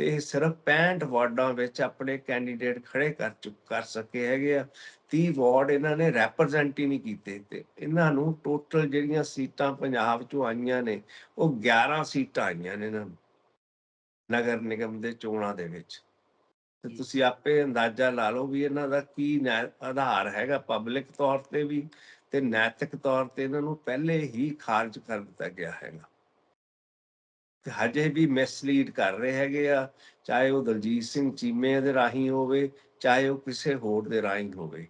ਤੇ ਇਹ ਸਿਰਫ 65 ਵਾਰਡਾਂ ਵਿੱਚ ਆਪਣੇ ਕੈਂਡੀਡੇਟ ਖੜੇ ਕਰ ਚੁੱਕ ਕਰ ਸਕੇ ਹੈਗੇ ਆ। 30 ਵਾਰਡ ਇਹਨਾਂ ਨੇ ਰੈਪਰੈਜ਼ੈਂਟ ਹੀ ਨਹੀਂ ਕੀਤੇ ਤੇ ਇਹਨਾਂ ਨੂੰ ਟੋਟਲ ਜਿਹੜੀਆਂ ਸੀਟਾਂ ਪੰਜਾਬ ਚੋਂ ਆਈਆਂ ਨੇ ਉਹ 11 ਸੀਟਾਂ ਆਈਆਂ ਨੇ ਇਹਨਾਂ ਨੂੰ ਨਗਰ ਨਿਗਮ ਦੇ ਚੋਣਾਂ ਦੇ ਵਿੱਚ। ਤੇ ਤੁਸੀਂ ਆਪੇ ਅੰਦਾਜ਼ਾ ਲਾ ਲਓ ਵੀ ਇਹਨਾਂ ਦਾ ਕੀ ਆਧਾਰ ਹੈਗਾ ਪਬਲਿਕ ਤੌਰ ਤੇ ਵੀ ਤੇ ਨੈਤਿਕ ਤੌਰ ਤੇ ਇਹਨਾਂ ਨੂੰ ਪਹਿਲੇ ਹੀ ਖਾਰਜ ਕਰ ਦਿੱਤਾ ਗਿਆ ਹੈਗਾ। ਹਜੇ ਵੀ ਮਿਸਲੀਡ ਕਰ ਰਹੇ ਹੈਗੇ ਆ, ਚਾਹੇ ਉਹ ਦਲਜੀਤ ਸਿੰਘ ਚੀਮੇ ਦੇ ਰਾਹੀਂ ਹੋਵੇ, ਚਾਹੇ ਉਹ ਕਿਸੇ ਹੋਰ ਦੇ ਰਾਹੀਂ ਹੋਵੇ।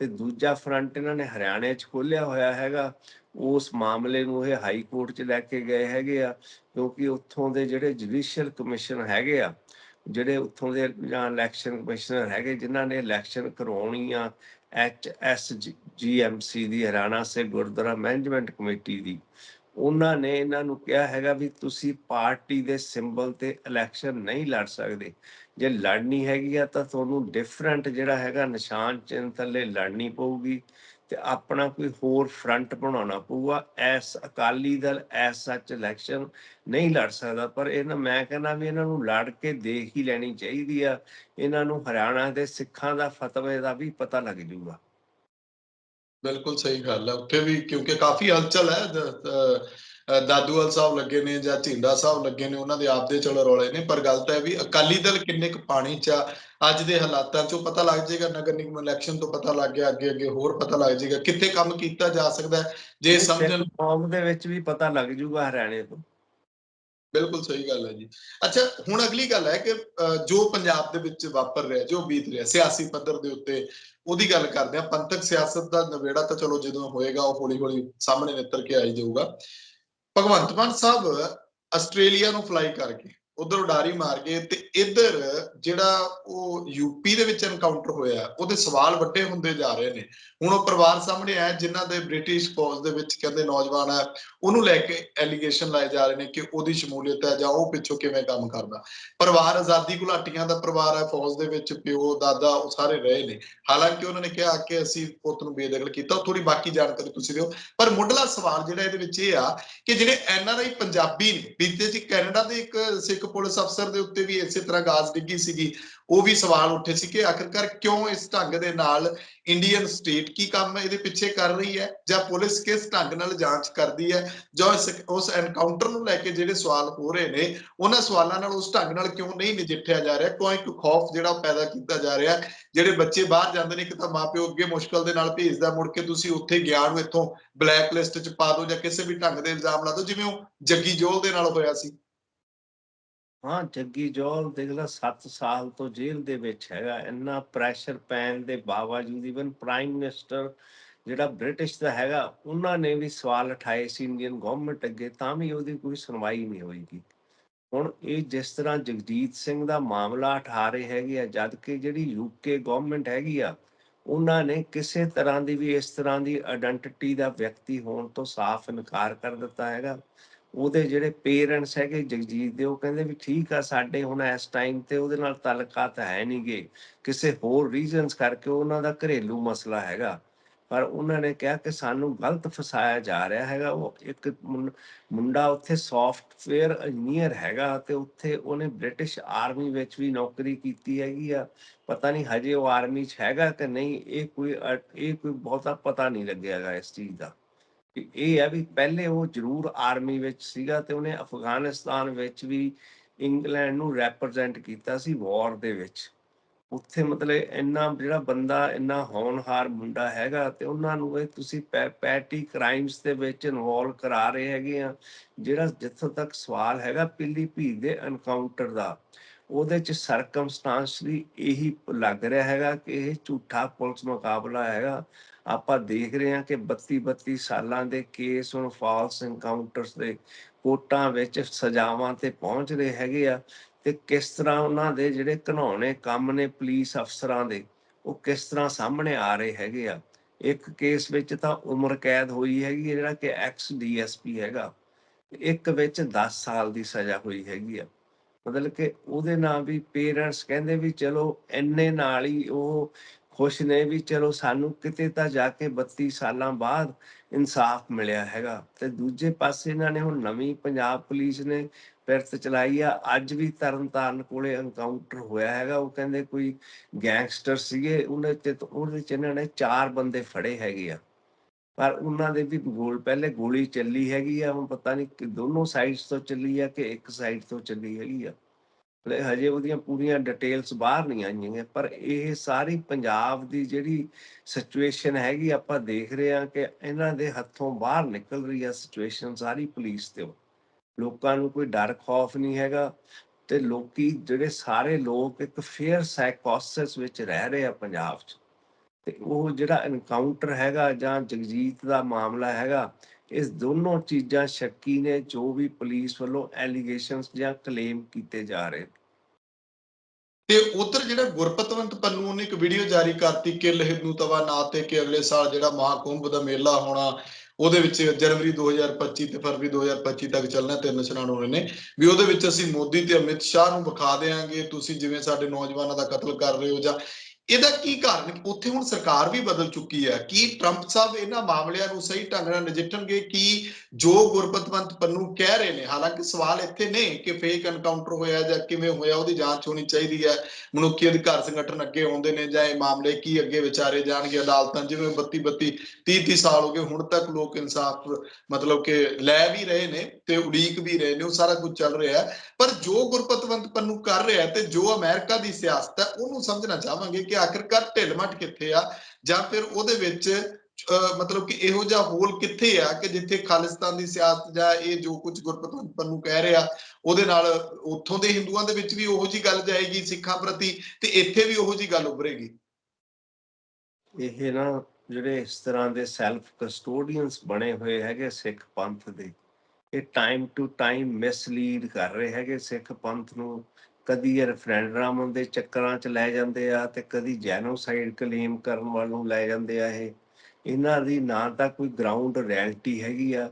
ਤੇ ਦੂਜਾ ਫਰੰਟ ਇਹਨਾਂ ਨੇ ਹਰਿਆਣੇ 'ਚ ਖੋਲਿਆ ਹੋਇਆ ਹੈਗਾ। ਉਸ ਮਾਮਲੇ ਨੂੰ ਇਹ ਹਾਈ ਕੋਰਟ 'ਚ ਲੈ ਕੇ ਗਏ ਹੈਗੇ ਆ, ਕਿਉਂਕਿ ਉੱਥੋਂ ਦੇ ਜਿਹੜੇ ਜੁਡੀਸ਼ੀਅਲ ਕਮਿਸ਼ਨ ਹੈਗੇ ਆ, ਜਿਹੜੇ ਉੱਥੋਂ ਦੇ ਜਾਂ ਇਲੈਕਸ਼ਨ ਕਮਿਸ਼ਨਰ ਹੈਗੇ, ਜਿਨ੍ਹਾਂ ਨੇ ਇਲੈਕਸ਼ਨ ਕਰਵਾਉਣੀ ਆ H S G M C ਦੀ, ਹਰਿਆਣਾ ਸੇ ਗੁਰਦੁਆਰਾ ਮੈਨੇਜਮੈਂਟ ਕਮੇਟੀ ਦੀ ਉਹਨਾਂ ਨੇ ਇਹਨਾਂ ਨੂੰ ਕਿਹਾ ਹੈਗਾ ਵੀ ਤੁਸੀਂ ਪਾਰਟੀ ਦੇ ਸਿੰਬਲ ਤੇ ਇਲੈਕਸ਼ਨ ਨਹੀਂ ਲੜ ਸਕਦੇ। ਜੇ ਲੜਨੀ ਹੈਗੀ ਆ ਤਾਂ ਤੁਹਾਨੂੰ ਡਿਫਰੈਂਟ ਜਿਹੜਾ ਹੈਗਾ ਨਿਸ਼ਾਨ ਚਿੰਨ੍ਹ ਥੱਲੇ ਲੜਨੀ ਪਊਗੀ ਤੇ ਆਪਣਾ ਕੋਈ ਹੋਰ ਫਰੰਟ ਬਣਾਉਣਾ ਪਊਗਾ। ਐਸ ਅਕਾਲੀ ਦਲ, ਐਸ ਸੱਚ ਇਲੈਕਸ਼ਨ ਨਹੀਂ ਲੜ ਸਕਦਾ, ਪਰ ਇਹਨਾਂ ਮੈਂ ਕਹਿੰਦਾ ਵੀ ਇਹਨਾਂ ਨੂੰ ਲੜ ਕੇ ਦੇਖ ਹੀ ਲੈਣੀ ਚਾਹੀਦੀ ਆ। ਇਹਨਾਂ ਨੂੰ ਹਰਿਆਣਾ ਦੇ ਸਿੱਖਾਂ ਦਾ ਫਤਵੇ ਦਾ ਵੀ ਪਤਾ ਲੱਗ ਜੂਗਾ। ਬਿਲਕੁਲ ਸਹੀ ਗੱਲ ਹੈ। ਉੱਥੇ ਵੀ ਕਿਉਂਕਿ ਕਾਫੀ ਹਲਚਲ ਹੈ ਦਾਦੂਵਾਲ ਸਾਹਿਬ ਲੱਗੇ ਨੇ ਜਾਂ ਝਿੰਡਾ ਸਾਹਿਬ ਲੱਗੇ ਨੇ ਉਹਨਾਂ ਦੇ ਆਪਦੇ ਚਲੋ ਰੌਲੇ ਨੇ ਪਰ ਗੱਲ ਤਾਂ ਇਹ ਵੀ ਅਕਾਲੀ ਦਲ ਕਿੰਨੇ ਕੁ ਪਾਣੀ ਚ ਅੱਜ ਦੇ ਹਾਲਾਤਾਂ ਚੋਂ ਪਤਾ ਲੱਗ ਜਾਏਗਾ ਨਗਰ ਨਿਗਮ ਇਲੈਕਸ਼ਨ ਤੋਂ ਪਤਾ ਲੱਗ ਗਿਆ ਅੱਗੇ ਅੱਗੇ ਹੋਰ ਪਤਾ ਲੱਗ ਜਾਏਗਾ ਕਿੱਥੇ ਕੰਮ ਕੀਤਾ ਜਾ ਸਕਦਾ ਹੈ। ਜੇ ਸਮਝਣ ਕੌਮ ਦੇ ਵਿੱਚ ਵੀ ਪਤਾ ਲੱਗ ਜੂਗਾ ਹਰਿਆਣੇ ਤੋਂ। ਬਿਲਕੁਲ ਸਹੀ ਗੱਲ ਹੈ ਜੀ। ਅੱਛਾ, ਹੁਣ ਅਗਲੀ ਗੱਲ ਹੈ ਕਿ ਜੋ ਪੰਜਾਬ ਦੇ ਵਿੱਚ ਵਾਪਰ ਰਿਹਾ, ਜੋ ਬੀਤ ਰਿਹਾ, ਸਿਆਸੀ ਪੱਧਰ ਦੇ ਉੱਤੇ ਉਹਦੀ ਗੱਲ ਕਰਦੇ ਆ ਪੰਥਕ ਸਿਆਸਤ ਦਾ ਨਵੇੜਾ ਤਾਂ ਚਲੋ ਜਦੋਂ ਹੋਏਗਾ, ਉਹ ਹੌਲੀ ਹੌਲੀ ਸਾਹਮਣੇ ਨਿੱਤਰ ਕੇ ਆਈ ਜਾਊਗਾ। ਭਗਵੰਤ ਮਾਨ ਸਾਹਿਬ, ਆਸਟ੍ਰੇਲੀਆ ਨੂੰ ਫਲਾਈ ਕਰਕੇ ਉਧਰ ਉਡਾਰੀ ਮਾਰ ਗਏ ਤੇ ਇੱਧਰ ਜਿਹੜਾ ਉਹ ਯੂਪੀ ਦੇ ਵਿੱਚ ਐਨਕਾਊਂਟਰ ਹੋਇਆ, ਉਹਦੇ ਸਵਾਲ ਵੱਡੇ ਹੁੰਦੇ ਜਾ ਰਹੇ ਨੇ। ਹੁਣ ਉਹ ਪਰਿਵਾਰ ਸਾਹਮਣੇ ਆਇਆ ਜਿਨ੍ਹਾਂ ਦੇ ਬ੍ਰਿਟਿਸ਼ ਫੌਜ ਦੇ ਵਿੱਚ ਕਹਿੰਦੇ ਨੌਜਵਾਨ ਆ, ਉਹਨੂੰ ਲੈ ਕੇ ਐਲੀਗੇਸ਼ਨ ਲਾਏ ਜਾ ਰਹੇ ਨੇ ਕਿ ਉਹਦੀ ਸ਼ਮੂਲੀਅਤ ਹੈ ਜਾਂ ਉਹ ਪਿੱਛੋਂ ਕਿਵੇਂ ਕੰਮ ਕਰਦਾ। ਪਰਿਵਾਰ ਆਜ਼ਾਦੀ ਘੁਲਾਟੀਆਂ ਦਾ ਪਰਿਵਾਰ ਹੈ, ਫੌਜ ਦੇ ਵਿੱਚ ਪਿਓ, ਦਾਦਾ, ਉਹ ਸਾਰੇ ਰਹੇ ਨੇ। ਹਾਲਾਂਕਿ ਉਹਨਾਂ ਨੇ ਕਿਹਾ ਕਿ ਅਸੀਂ ਪੁੱਤ ਨੂੰ ਬੇਦਖਲ ਕੀਤਾ, ਉਹ ਥੋੜੀ ਬਾਕੀ ਜਾਣਕਾਰੀ ਤੁਸੀਂ ਦਿਓ। ਪਰ ਮੁੱਢਲਾ ਸਵਾਲ ਜਿਹੜਾ ਇਹਦੇ ਵਿੱਚ ਇਹ ਆ ਕਿ ਜਿਹੜੇ ਐਨਆਰਆਈ ਪੰਜਾਬੀ ਨੇ, ਬੀਤੇ ਜੀ ਕੈਨੇਡਾ ਦੇ ਇੱਕ ਸਿੱਖ ਪੁਲਿਸ ਅਫਸਰ ਦੇ ਉੱਤੇ ਵੀ ਇਸੇ ਤਰ੍ਹਾਂ ਗਾਜ਼ ਡਿੱਗੀ ਸੀਗੀ, ਉਹ ਵੀ ਸਵਾਲ ਉੱਠੇ ਸੀ ਕਿ ਆਖਿਰਕਾਰ ਕਿਉਂ ਇਸ ਢੰਗ ਦੇ ਨਾਲ ਇੰਡੀਅਨ ਸਟੇਟ ਕੀ ਕੰਮ ਇਹਦੇ ਪਿੱਛੇ ਕਰ ਰਹੀ ਹੈ, ਜਾਂ ਪੁਲਿਸ ਕਿਸ ਢੰਗ ਨਾਲ ਜਾਂਚ ਕਰਦੀ ਹੈ, ਜੋ ਉਸ ਐਨਕਾਊਂਟਰ ਨੂੰ ਲੈ ਕੇ ਜਿਹੜੇ ਸਵਾਲ ਹੋ ਰਹੇ ਨੇ, ਉਹਨਾਂ ਸਵਾਲਾਂ ਨਾਲ ਉਸ ਢੰਗ ਨਾਲ ਕਿਉਂ ਨਹੀਂ ਨਜਿੱਠਿਆ ਜਾ ਰਿਹਾ? ਕੋਈ ਇੱਕ ਖੌਫ ਜਿਹੜਾ ਪੈਦਾ ਕੀਤਾ ਜਾ ਰਿਹਾ? ਜਿਹੜੇ ਬੱਚੇ ਬਾਹਰ ਜਾਂਦੇ ਨੇ, ਇੱਕ ਤਾਂ ਮਾਪਿਓ ਅੱਗੇ ਮੁਸ਼ਕਲ ਦੇ ਨਾਲ ਭੇਜਦਾ, ਮੁੜ ਕੇ ਤੁਸੀਂ ਉੱਥੇ ਗਿਆ ਨੂੰ ਇੱਥੋਂ ਬਲੈਕ ਲਿਸਟ 'ਚ ਪਾ ਦਿਓ ਜਾਂ ਕਿਸੇ ਵੀ ਢੰਗ ਦੇ ਇਲਜ਼ਾਮ ਲਾ ਦਿਓ, ਜਿਵੇਂ ਉਹ ਜੱਗੀ ਜੋਲ ਦੇ ਨਾਲ ਹੋਇਆ ਸੀ। ਹਾਂ, ਜੱਗੀ ਜੋਲ ਦੇਖ ਲਾ 7 ਸਾਲ ਤੋਂ ਜੇਲ੍ਹ ਦੇ ਵਿੱਚ ਹੈਗਾ, ਇੰਨਾ ਪ੍ਰੈਸ਼ਰ ਪੈਣ ਦੇ ਬਾਵਜੂਦ ਇਵਨ ਪ੍ਰਾਈਮ ਮਿਨਿਸਟਰ ਜਿਹੜਾ ਬ੍ਰਿਟਿਸ਼ ਦਾ ਹੈਗਾ, ਉਹਨਾਂ ਨੇ ਵੀ ਸਵਾਲ ਉਠਾਏ ਸੀ ਇੰਡੀਅਨ ਗਵਰਨਮੈਂਟ ਅੱਗੇ, ਤਾਂ ਵੀ ਉਹਦੀ ਕੋਈ ਸੁਣਵਾਈ ਨਹੀਂ ਹੋਈਗੀ ਹੁਣ ਇਹ ਜਿਸ ਤਰ੍ਹਾਂ ਜਗਜੀਤ ਸਿੰਘ ਦਾ ਮਾਮਲਾ ਉਠਾ ਰਹੇ ਹੈਗੇ ਆ, ਜਦ ਕਿ ਜਿਹੜੀ ਯੂਕੇ ਗਵਰਨਮੈਂਟ ਹੈਗੀ ਆ, ਉਹਨਾਂ ਨੇ ਕਿਸੇ ਤਰ੍ਹਾਂ ਦੀ ਵੀ ਇਸ ਤਰ੍ਹਾਂ ਦੀ ਆਇਡੈਂਟੀਟੀ ਦਾ ਵਿਅਕਤੀ ਹੋਣ ਤੋਂ ਸਾਫ਼ ਇਨਕਾਰ ਕਰ ਦਿੱਤਾ ਹੈਗਾ। ਉਹਦੇ ਜਿਹੜੇ ਪੇਰੈਂਟਸ ਹੈਗੇ, ਜਗਜੀਤ ਦੇ, ਉਹ ਕਹਿੰਦੇ ਵੀ ਠੀਕ ਆ, ਸਾਡੇ ਹੁਣ ਇਸ ਟਾਈਮ ਤੇ ਉਹਦੇ ਨਾਲ ਤਾਲੁਕਾਤ ਹੈ ਨਹੀਂਗੇ ਕਿਸੇ ਹੋਰ ਰੀਜ਼ਨਸ ਕਰਕੇ ਉਹਨਾਂ ਦਾ ਘਰੇਲੂ ਮਸਲਾ ਹੈਗਾ। ਪਰ ਉਹਨਾਂ ਨੇ ਕਿਹਾ ਕਿ ਸਾਨੂੰ ਗਲਤ ਫਸਾਇਆ ਜਾ ਰਿਹਾ ਹੈਗਾ। ਉਹ ਇੱਕ ਮੁੰਡਾ ਉੱਥੇ ਸੌਫਟਵੇਅਰ ਇੰਜੀਨੀਅਰ ਹੈਗਾ ਤੇ ਉੱਥੇ ਉਹਨੇ ਬ੍ਰਿਟਿਸ਼ ਆਰਮੀ ਵਿੱਚ ਵੀ ਨੌਕਰੀ ਕੀਤੀ ਹੈਗੀ ਆ। ਪਤਾ ਨਹੀਂ ਹਜੇ ਉਹ ਆਰਮੀ 'ਚ ਹੈਗਾ ਕਿ ਨਹੀਂ, ਇਹ ਕੋਈ ਇਹ ਕੋਈ ਬਹੁਤਾ ਪਤਾ ਨਹੀਂ ਲੱਗਿਆਗਾ ਇਸ ਚੀਜ਼ ਦਾ। ਇਹ ਹੈ ਵੀ ਪਹਿਲੇ ਉਹ ਜ਼ਰੂਰ ਆਰਮੀ ਵਿੱਚ ਸੀਗਾ ਤੇ ਉਹਨੇ ਅਫਗਾਨਿਸਤਾਨ ਵਿੱਚ ਵੀ ਇੰਗਲੈਂਡ ਨੂੰ ਰੈਪਰੈਜ਼ੈਂਟ ਕੀਤਾ ਸੀ ਵਾਰ ਦੇ ਵਿੱਚ। ਉੱਥੇ ਮਤਲਬ ਇੰਨਾ ਜਿਹੜਾ ਬੰਦਾ ਇੰਨਾ ਹੋਣਹਾਰ ਮੁੰਡਾ ਹੈਗਾ ਤੇ ਉਹਨਾਂ ਨੂੰ ਇਹ ਤੁਸੀਂ ਪੈਟੀ ਕ੍ਰਾਈਮਸ ਦੇ ਵਿੱਚ ਇਨਵੋਲਵ ਕਰਾ ਰਹੇ ਹੈਗੇ ਆ, ਜਿਹੜਾ ਜਿੱਥੋਂ ਤੱਕ ਸਵਾਲ ਹੈਗਾ ਪਿੱਲੀ ਭੀੜ ਦੇ ਐਨਕਾਊਂਟਰ ਦਾ, ਉਹਦੇ ਚ ਸਰਕਮਸਟੈਂਸਲੀ ਇਹੀ ਲੱਗ ਰਿਹਾ ਹੈਗਾ ਕਿ ਇਹ ਝੂਠਾ ਪੁਲਿਸ ਮੁਕਾਬਲਾ ਹੈਗਾ। ਆਪਾਂ ਦੇਖ ਰਹੇ ਹਾਂ ਕਿ 32 32 ਸਾਲਾਂ ਦੇ ਕੇਸ ਹੁਣ ਫਾਲਸ ਐਨਕਾਊਂਟਰਸ ਦੇ ਕੋਰਟਾਂ ਵਿੱਚ ਸਜ਼ਾਵਾਂ ਤੇ ਪਹੁੰਚ ਰਹੇ ਹੈਗੇ ਆ ਤੇ ਕਿਸ ਤਰ੍ਹਾਂ ਉਹਨਾਂ ਦੇ ਜਿਹੜੇ ਘਨਾਉਣੇ ਕੰਮ ਨੇ ਪੁਲਿਸ ਅਫਸਰਾਂ ਦੇ ਉਹ ਕਿਸ ਤਰ੍ਹਾਂ ਸਾਹਮਣੇ ਆ ਰਹੇ ਹੈਗੇ ਆ। ਇੱਕ ਕੇਸ ਵਿੱਚ ਤਾਂ ਉਮਰ ਕੈਦ ਹੋਈ ਹੈਗੀ ਹੈ, ਜਿਹੜਾ ਕਿ ਐਕਸ ਡੀਐਸਪੀ ਹੈਗਾ ਇੱਕ ਵਿੱਚ 10 ਸਾਲ ਦੀ ਸਜ਼ਾ ਹੋਈ ਹੈਗੀ ਆ। ਮਤਲਬ ਕਿ ਉਹਦੇ ਨਾਲ ਵੀ ਪੇਰੈਂਟਸ ਕਹਿੰਦੇ ਵੀ ਚਲੋ ਇੰਨੇ ਨਾਲ ਹੀ ਉਹ ਖੁਸ਼ ਨੇ ਵੀ ਚਲੋ ਸਾਨੂੰ ਕਿਤੇ ਤਾਂ ਜਾ ਕੇ 32 ਸਾਲਾਂ ਬਾਅਦ ਇਨਸਾਫ ਮਿਲਿਆ ਹੈਗਾ। ਤੇ ਦੂਜੇ ਪਾਸੇ ਇਹਨਾਂ ਨੇ ਹੁਣ ਨਵੀਂ ਪੰਜਾਬ ਪੁਲਿਸ ਨੇ ਪਿਰਤ ਚਲਾਈ ਆ। ਅੱਜ ਵੀ ਤਰਨਤਾਰਨ ਕੋਲੇ ਐਨਕਾਊਂਟਰ ਹੋਇਆ ਹੈਗਾ। ਉਹ ਕਹਿੰਦੇ ਕੋਈ ਗੈਂਗਸਟਰ ਸੀਗੇ ਉਹਨੇ ਤੇ ਉਹਦੇ ਚ ਇਹਨਾਂ ਨੇ ਚਾਰ ਬੰਦੇ ਫੜੇ ਹੈਗੇ ਆ। ਪਰ ਉਹਨਾਂ ਦੇ ਵੀ ਗੋਲ ਪਹਿਲੇ ਗੋਲੀ ਚੱਲੀ ਹੈਗੀ ਆ। ਹੁਣ ਪਤਾ ਨਹੀਂ ਕਿ ਦੋਨੋਂ ਸਾਈਡਸ ਤੋਂ ਚੱਲੀ ਆ ਕਿ ਇੱਕ ਸਾਈਡ ਤੋਂ ਚੱਲੀ ਹੈਗੀ ਆ। ਹਜੇ ਉਹਦੀਆਂ ਪੂਰੀਆਂ ਡਿਟੇਲਸ ਬਾਹਰ ਨਹੀਂ ਆਈਆਂ ਪਰ ਇਹ ਸਾਰੀ ਪੰਜਾਬ ਦੀ ਜਿਹੜੀ ਸਿਚੁਏਸ਼ਨ ਹੈਗੀ, ਆਪਾਂ ਦੇਖ ਰਹੇ ਹਾਂ ਕਿ ਇਹਨਾਂ ਦੇ ਹੱਥੋਂ ਬਾਹਰ ਨਿਕਲ ਰਹੀ ਹੈ ਸਿਚੁਏਸ਼ਨ ਸਾਰੀ ਪੁਲਿਸ ਤੇ। ਲੋਕਾਂ ਨੂੰ ਕੋਈ ਡਰ, ਖੌਫ ਨਹੀਂ ਹੈਗਾ ਤੇ ਲੋਕੀ ਜਿਹੜੇ ਸਾਰੇ ਲੋਕ ਇੱਕ ਫੇਅਰ ਸਾਈਕੋਸਿਸ ਵਿੱਚ ਰਹਿ ਰਹੇ ਆ ਪੰਜਾਬ 'ਚ। ਤੇ ਉਹ ਜਿਹੜਾ ਐਨਕਾਊਂਟਰ ਹੈਗਾ ਜਾਂ ਜਗਜੀਤ ਦਾ ਮਾਮਲਾ ਹੈਗਾ ਇਸ ਦੋਨੋਂ ਚੀਜ਼ਾਂ ਸ਼ੱਕੀ ਨੇ ਜੋ ਵੀ ਪੁਲਿਸ ਵੱਲੋਂ ਐਲੀਗੇਸ਼ਨਸ ਜਾਂ ਕਲੇਮ ਕੀਤੇ ਜਾ ਰਹੇ ਤੇ ਉਧਰ ਜਿਹੜਾ ਗੁਰਪਤਵੰਤ ਪੰਨੂ ਨੇ ਇੱਕ ਵੀਡੀਓ ਜਾਰੀ ਕਰਤੀ, ਕਿਲ ਹਿੰਦੂ ਤਵਾ ਨਾਂ ਤੇ ਕਿ ਅਗਲੇ ਸਾਲ ਜਿਹੜਾ ਮਹਾਕੁੰਭ ਦਾ ਮੇਲਾ ਹੋਣਾ, ਉਹਦੇ ਵਿੱਚ ਜਨਵਰੀ 2025 ਤੇ ਫਰਵਰੀ 2025 ਤੱਕ ਚੱਲਣਾ, ਤਿੰਨ ਇਸ਼ਨਾਨ ਹੋਣੇ ਨੇ। ਵੀ ਉਹਦੇ ਵਿੱਚ ਅਸੀਂ ਮੋਦੀ ਤੇ ਅਮਿਤ ਸ਼ਾਹ ਨੂੰ ਵਿਖਾ ਦੇਾਂਗੇ ਤੁਸੀਂ ਜਿਵੇਂ ਸਾਡੇ ਨੌਜਵਾਨਾਂ ਦਾ ਕਤਲ ਕਰ ਰਹੇ ਹੋ ਜਾਂ ਇਹਦਾ ਕੀ ਕਾਰਨ? ਉੱਥੇ ਹੁਣ ਸਰਕਾਰ ਵੀ ਬਦਲ ਚੁੱਕੀ ਹੈ ਕੀ ਟਰੰਪ ਸਾਹਿਬ ਇਹਨਾਂ ਮਾਮਲਿਆਂ ਨੂੰ ਸਹੀ ਢੰਗ ਨਾਲ ਨਜਿੱਠਣਗੇ ਕੀ ਜੋ ਗੁਰਪਤਵੰਤ ਪੰਨੂ ਕਹਿ ਰਹੇ ਨੇ, ਹਾਲਾਂਕਿ ਸਵਾਲ ਇੱਥੇ ਨੇ ਕਿ ਫੇਕ ਐਨਕਾਊਂਟਰ ਹੋਇਆ ਜਾਂ ਕਿਵੇਂ ਹੋਇਆ, ਉਹਦੀ ਜਾਂਚ ਹੋਣੀ ਚਾਹੀਦੀ ਹੈ। ਮਨੁੱਖੀ ਅਧਿਕਾਰ ਸੰਗਠਨ ਅੱਗੇ ਆਉਂਦੇ ਨੇ ਜਾਂ ਇਹ ਮਾਮਲੇ ਕੀ ਅੱਗੇ ਵਿਚਾਰੇ ਜਾਣਗੇ, ਅਦਾਲਤਾਂ ਜਿਵੇਂ 32 32 30 30 ਸਾਲ ਹੋ ਗਏ, ਹੁਣ ਤੱਕ ਲੋਕ ਇਨਸਾਫ ਮਤਲਬ ਕਿ ਲੈ ਵੀ ਰਹੇ ਨੇ ਤੇ ਉਡੀਕ ਵੀ ਰਹੇ ਨੇ, ਉਹ ਸਾਰਾ ਕੁਝ ਚੱਲ ਰਿਹਾ ਹੈ। ਪਰ ਜੋ ਗੁਰਪਤਵੰਤ ਪੰਨੂ ਕਰ ਰਿਹਾ ਤੇ ਜੋ ਅਮਰੀਕਾ ਦੀ ਸਿਆਸਤ ਹੈ, ਉਹਨੂੰ ਸਮਝਣਾ ਚਾਹਾਂਗੇ ਕਿ ਆਖਿਰਕਾਰ ਢਿੱਲ-ਮੱਠ ਕਿੱਥੇ ਆ? ਜਾਂ ਫਿਰ ਉਹਦੇ ਵਿੱਚ ਮਤਲਬ ਕਿ ਇਹੋ ਜਿਹਾ ਹੋਲ ਕਿੱਥੇ ਆ ਕਿ ਜਿੱਥੇ ਖਾਲਿਸਤਾਨ ਦੀ ਸਿਆਸਤ ਜਾਂ ਇਹ ਜੋ ਕੁਝ ਗੁਰਪਤਵੰਤ ਪੰਨੂ ਕਹਿ ਰਿਹਾ, ਉਹਦੇ ਨਾਲ ਉੱਥੋਂ ਦੇ ਹਿੰਦੂਆਂ ਦੇ ਵਿੱਚ ਵੀ ਉਹੋ ਜੀ ਗੱਲ ਜਾਏਗੀ ਸਿੱਖਾਂ ਪ੍ਰਤੀ ਤੇ ਇੱਥੇ ਵੀ ਉਹੋ ਜੀ ਗੱਲ ਉੱਭਰੇਗੀ? ਇਹ ਨਾ ਜਿਹੜੇ ਇਸ ਤਰ੍ਹਾਂ ਦੇ ਸੈਲਫ ਕਸਟੋਡੀਅਨਸ ਬਣੇ ਹੋਏ ਹੈਗੇ ਸਿੱਖ ਪੰਥ ਦੇ, ਇਹ ਟਾਈਮ ਟੂ ਟਾਈਮ ਮਿਸਲੀਡ ਕਰ ਰਹੇ ਹੈਗੇ ਸਿੱਖ ਪੰਥ ਨੂੰ ਕਦੀ ਇਹ ਰੈਫਰੈਂਡਮ ਦੇ ਚੱਕਰਾਂ 'ਚ ਲੈ ਜਾਂਦੇ ਆ ਤੇ ਕਦੀ ਜੈਨੋਸਾਈਡ ਕਲੇਮ ਕਰਨ ਵੱਲ ਨੂੰ ਲੈ ਜਾਂਦੇ ਆ ਇਹ। ਇਹਨਾਂ ਦੀ ਨਾ ਤਾਂ ਕੋਈ ਗਰਾਊਂਡ ਰਿਐਲਿਟੀ ਹੈਗੀ ਆ,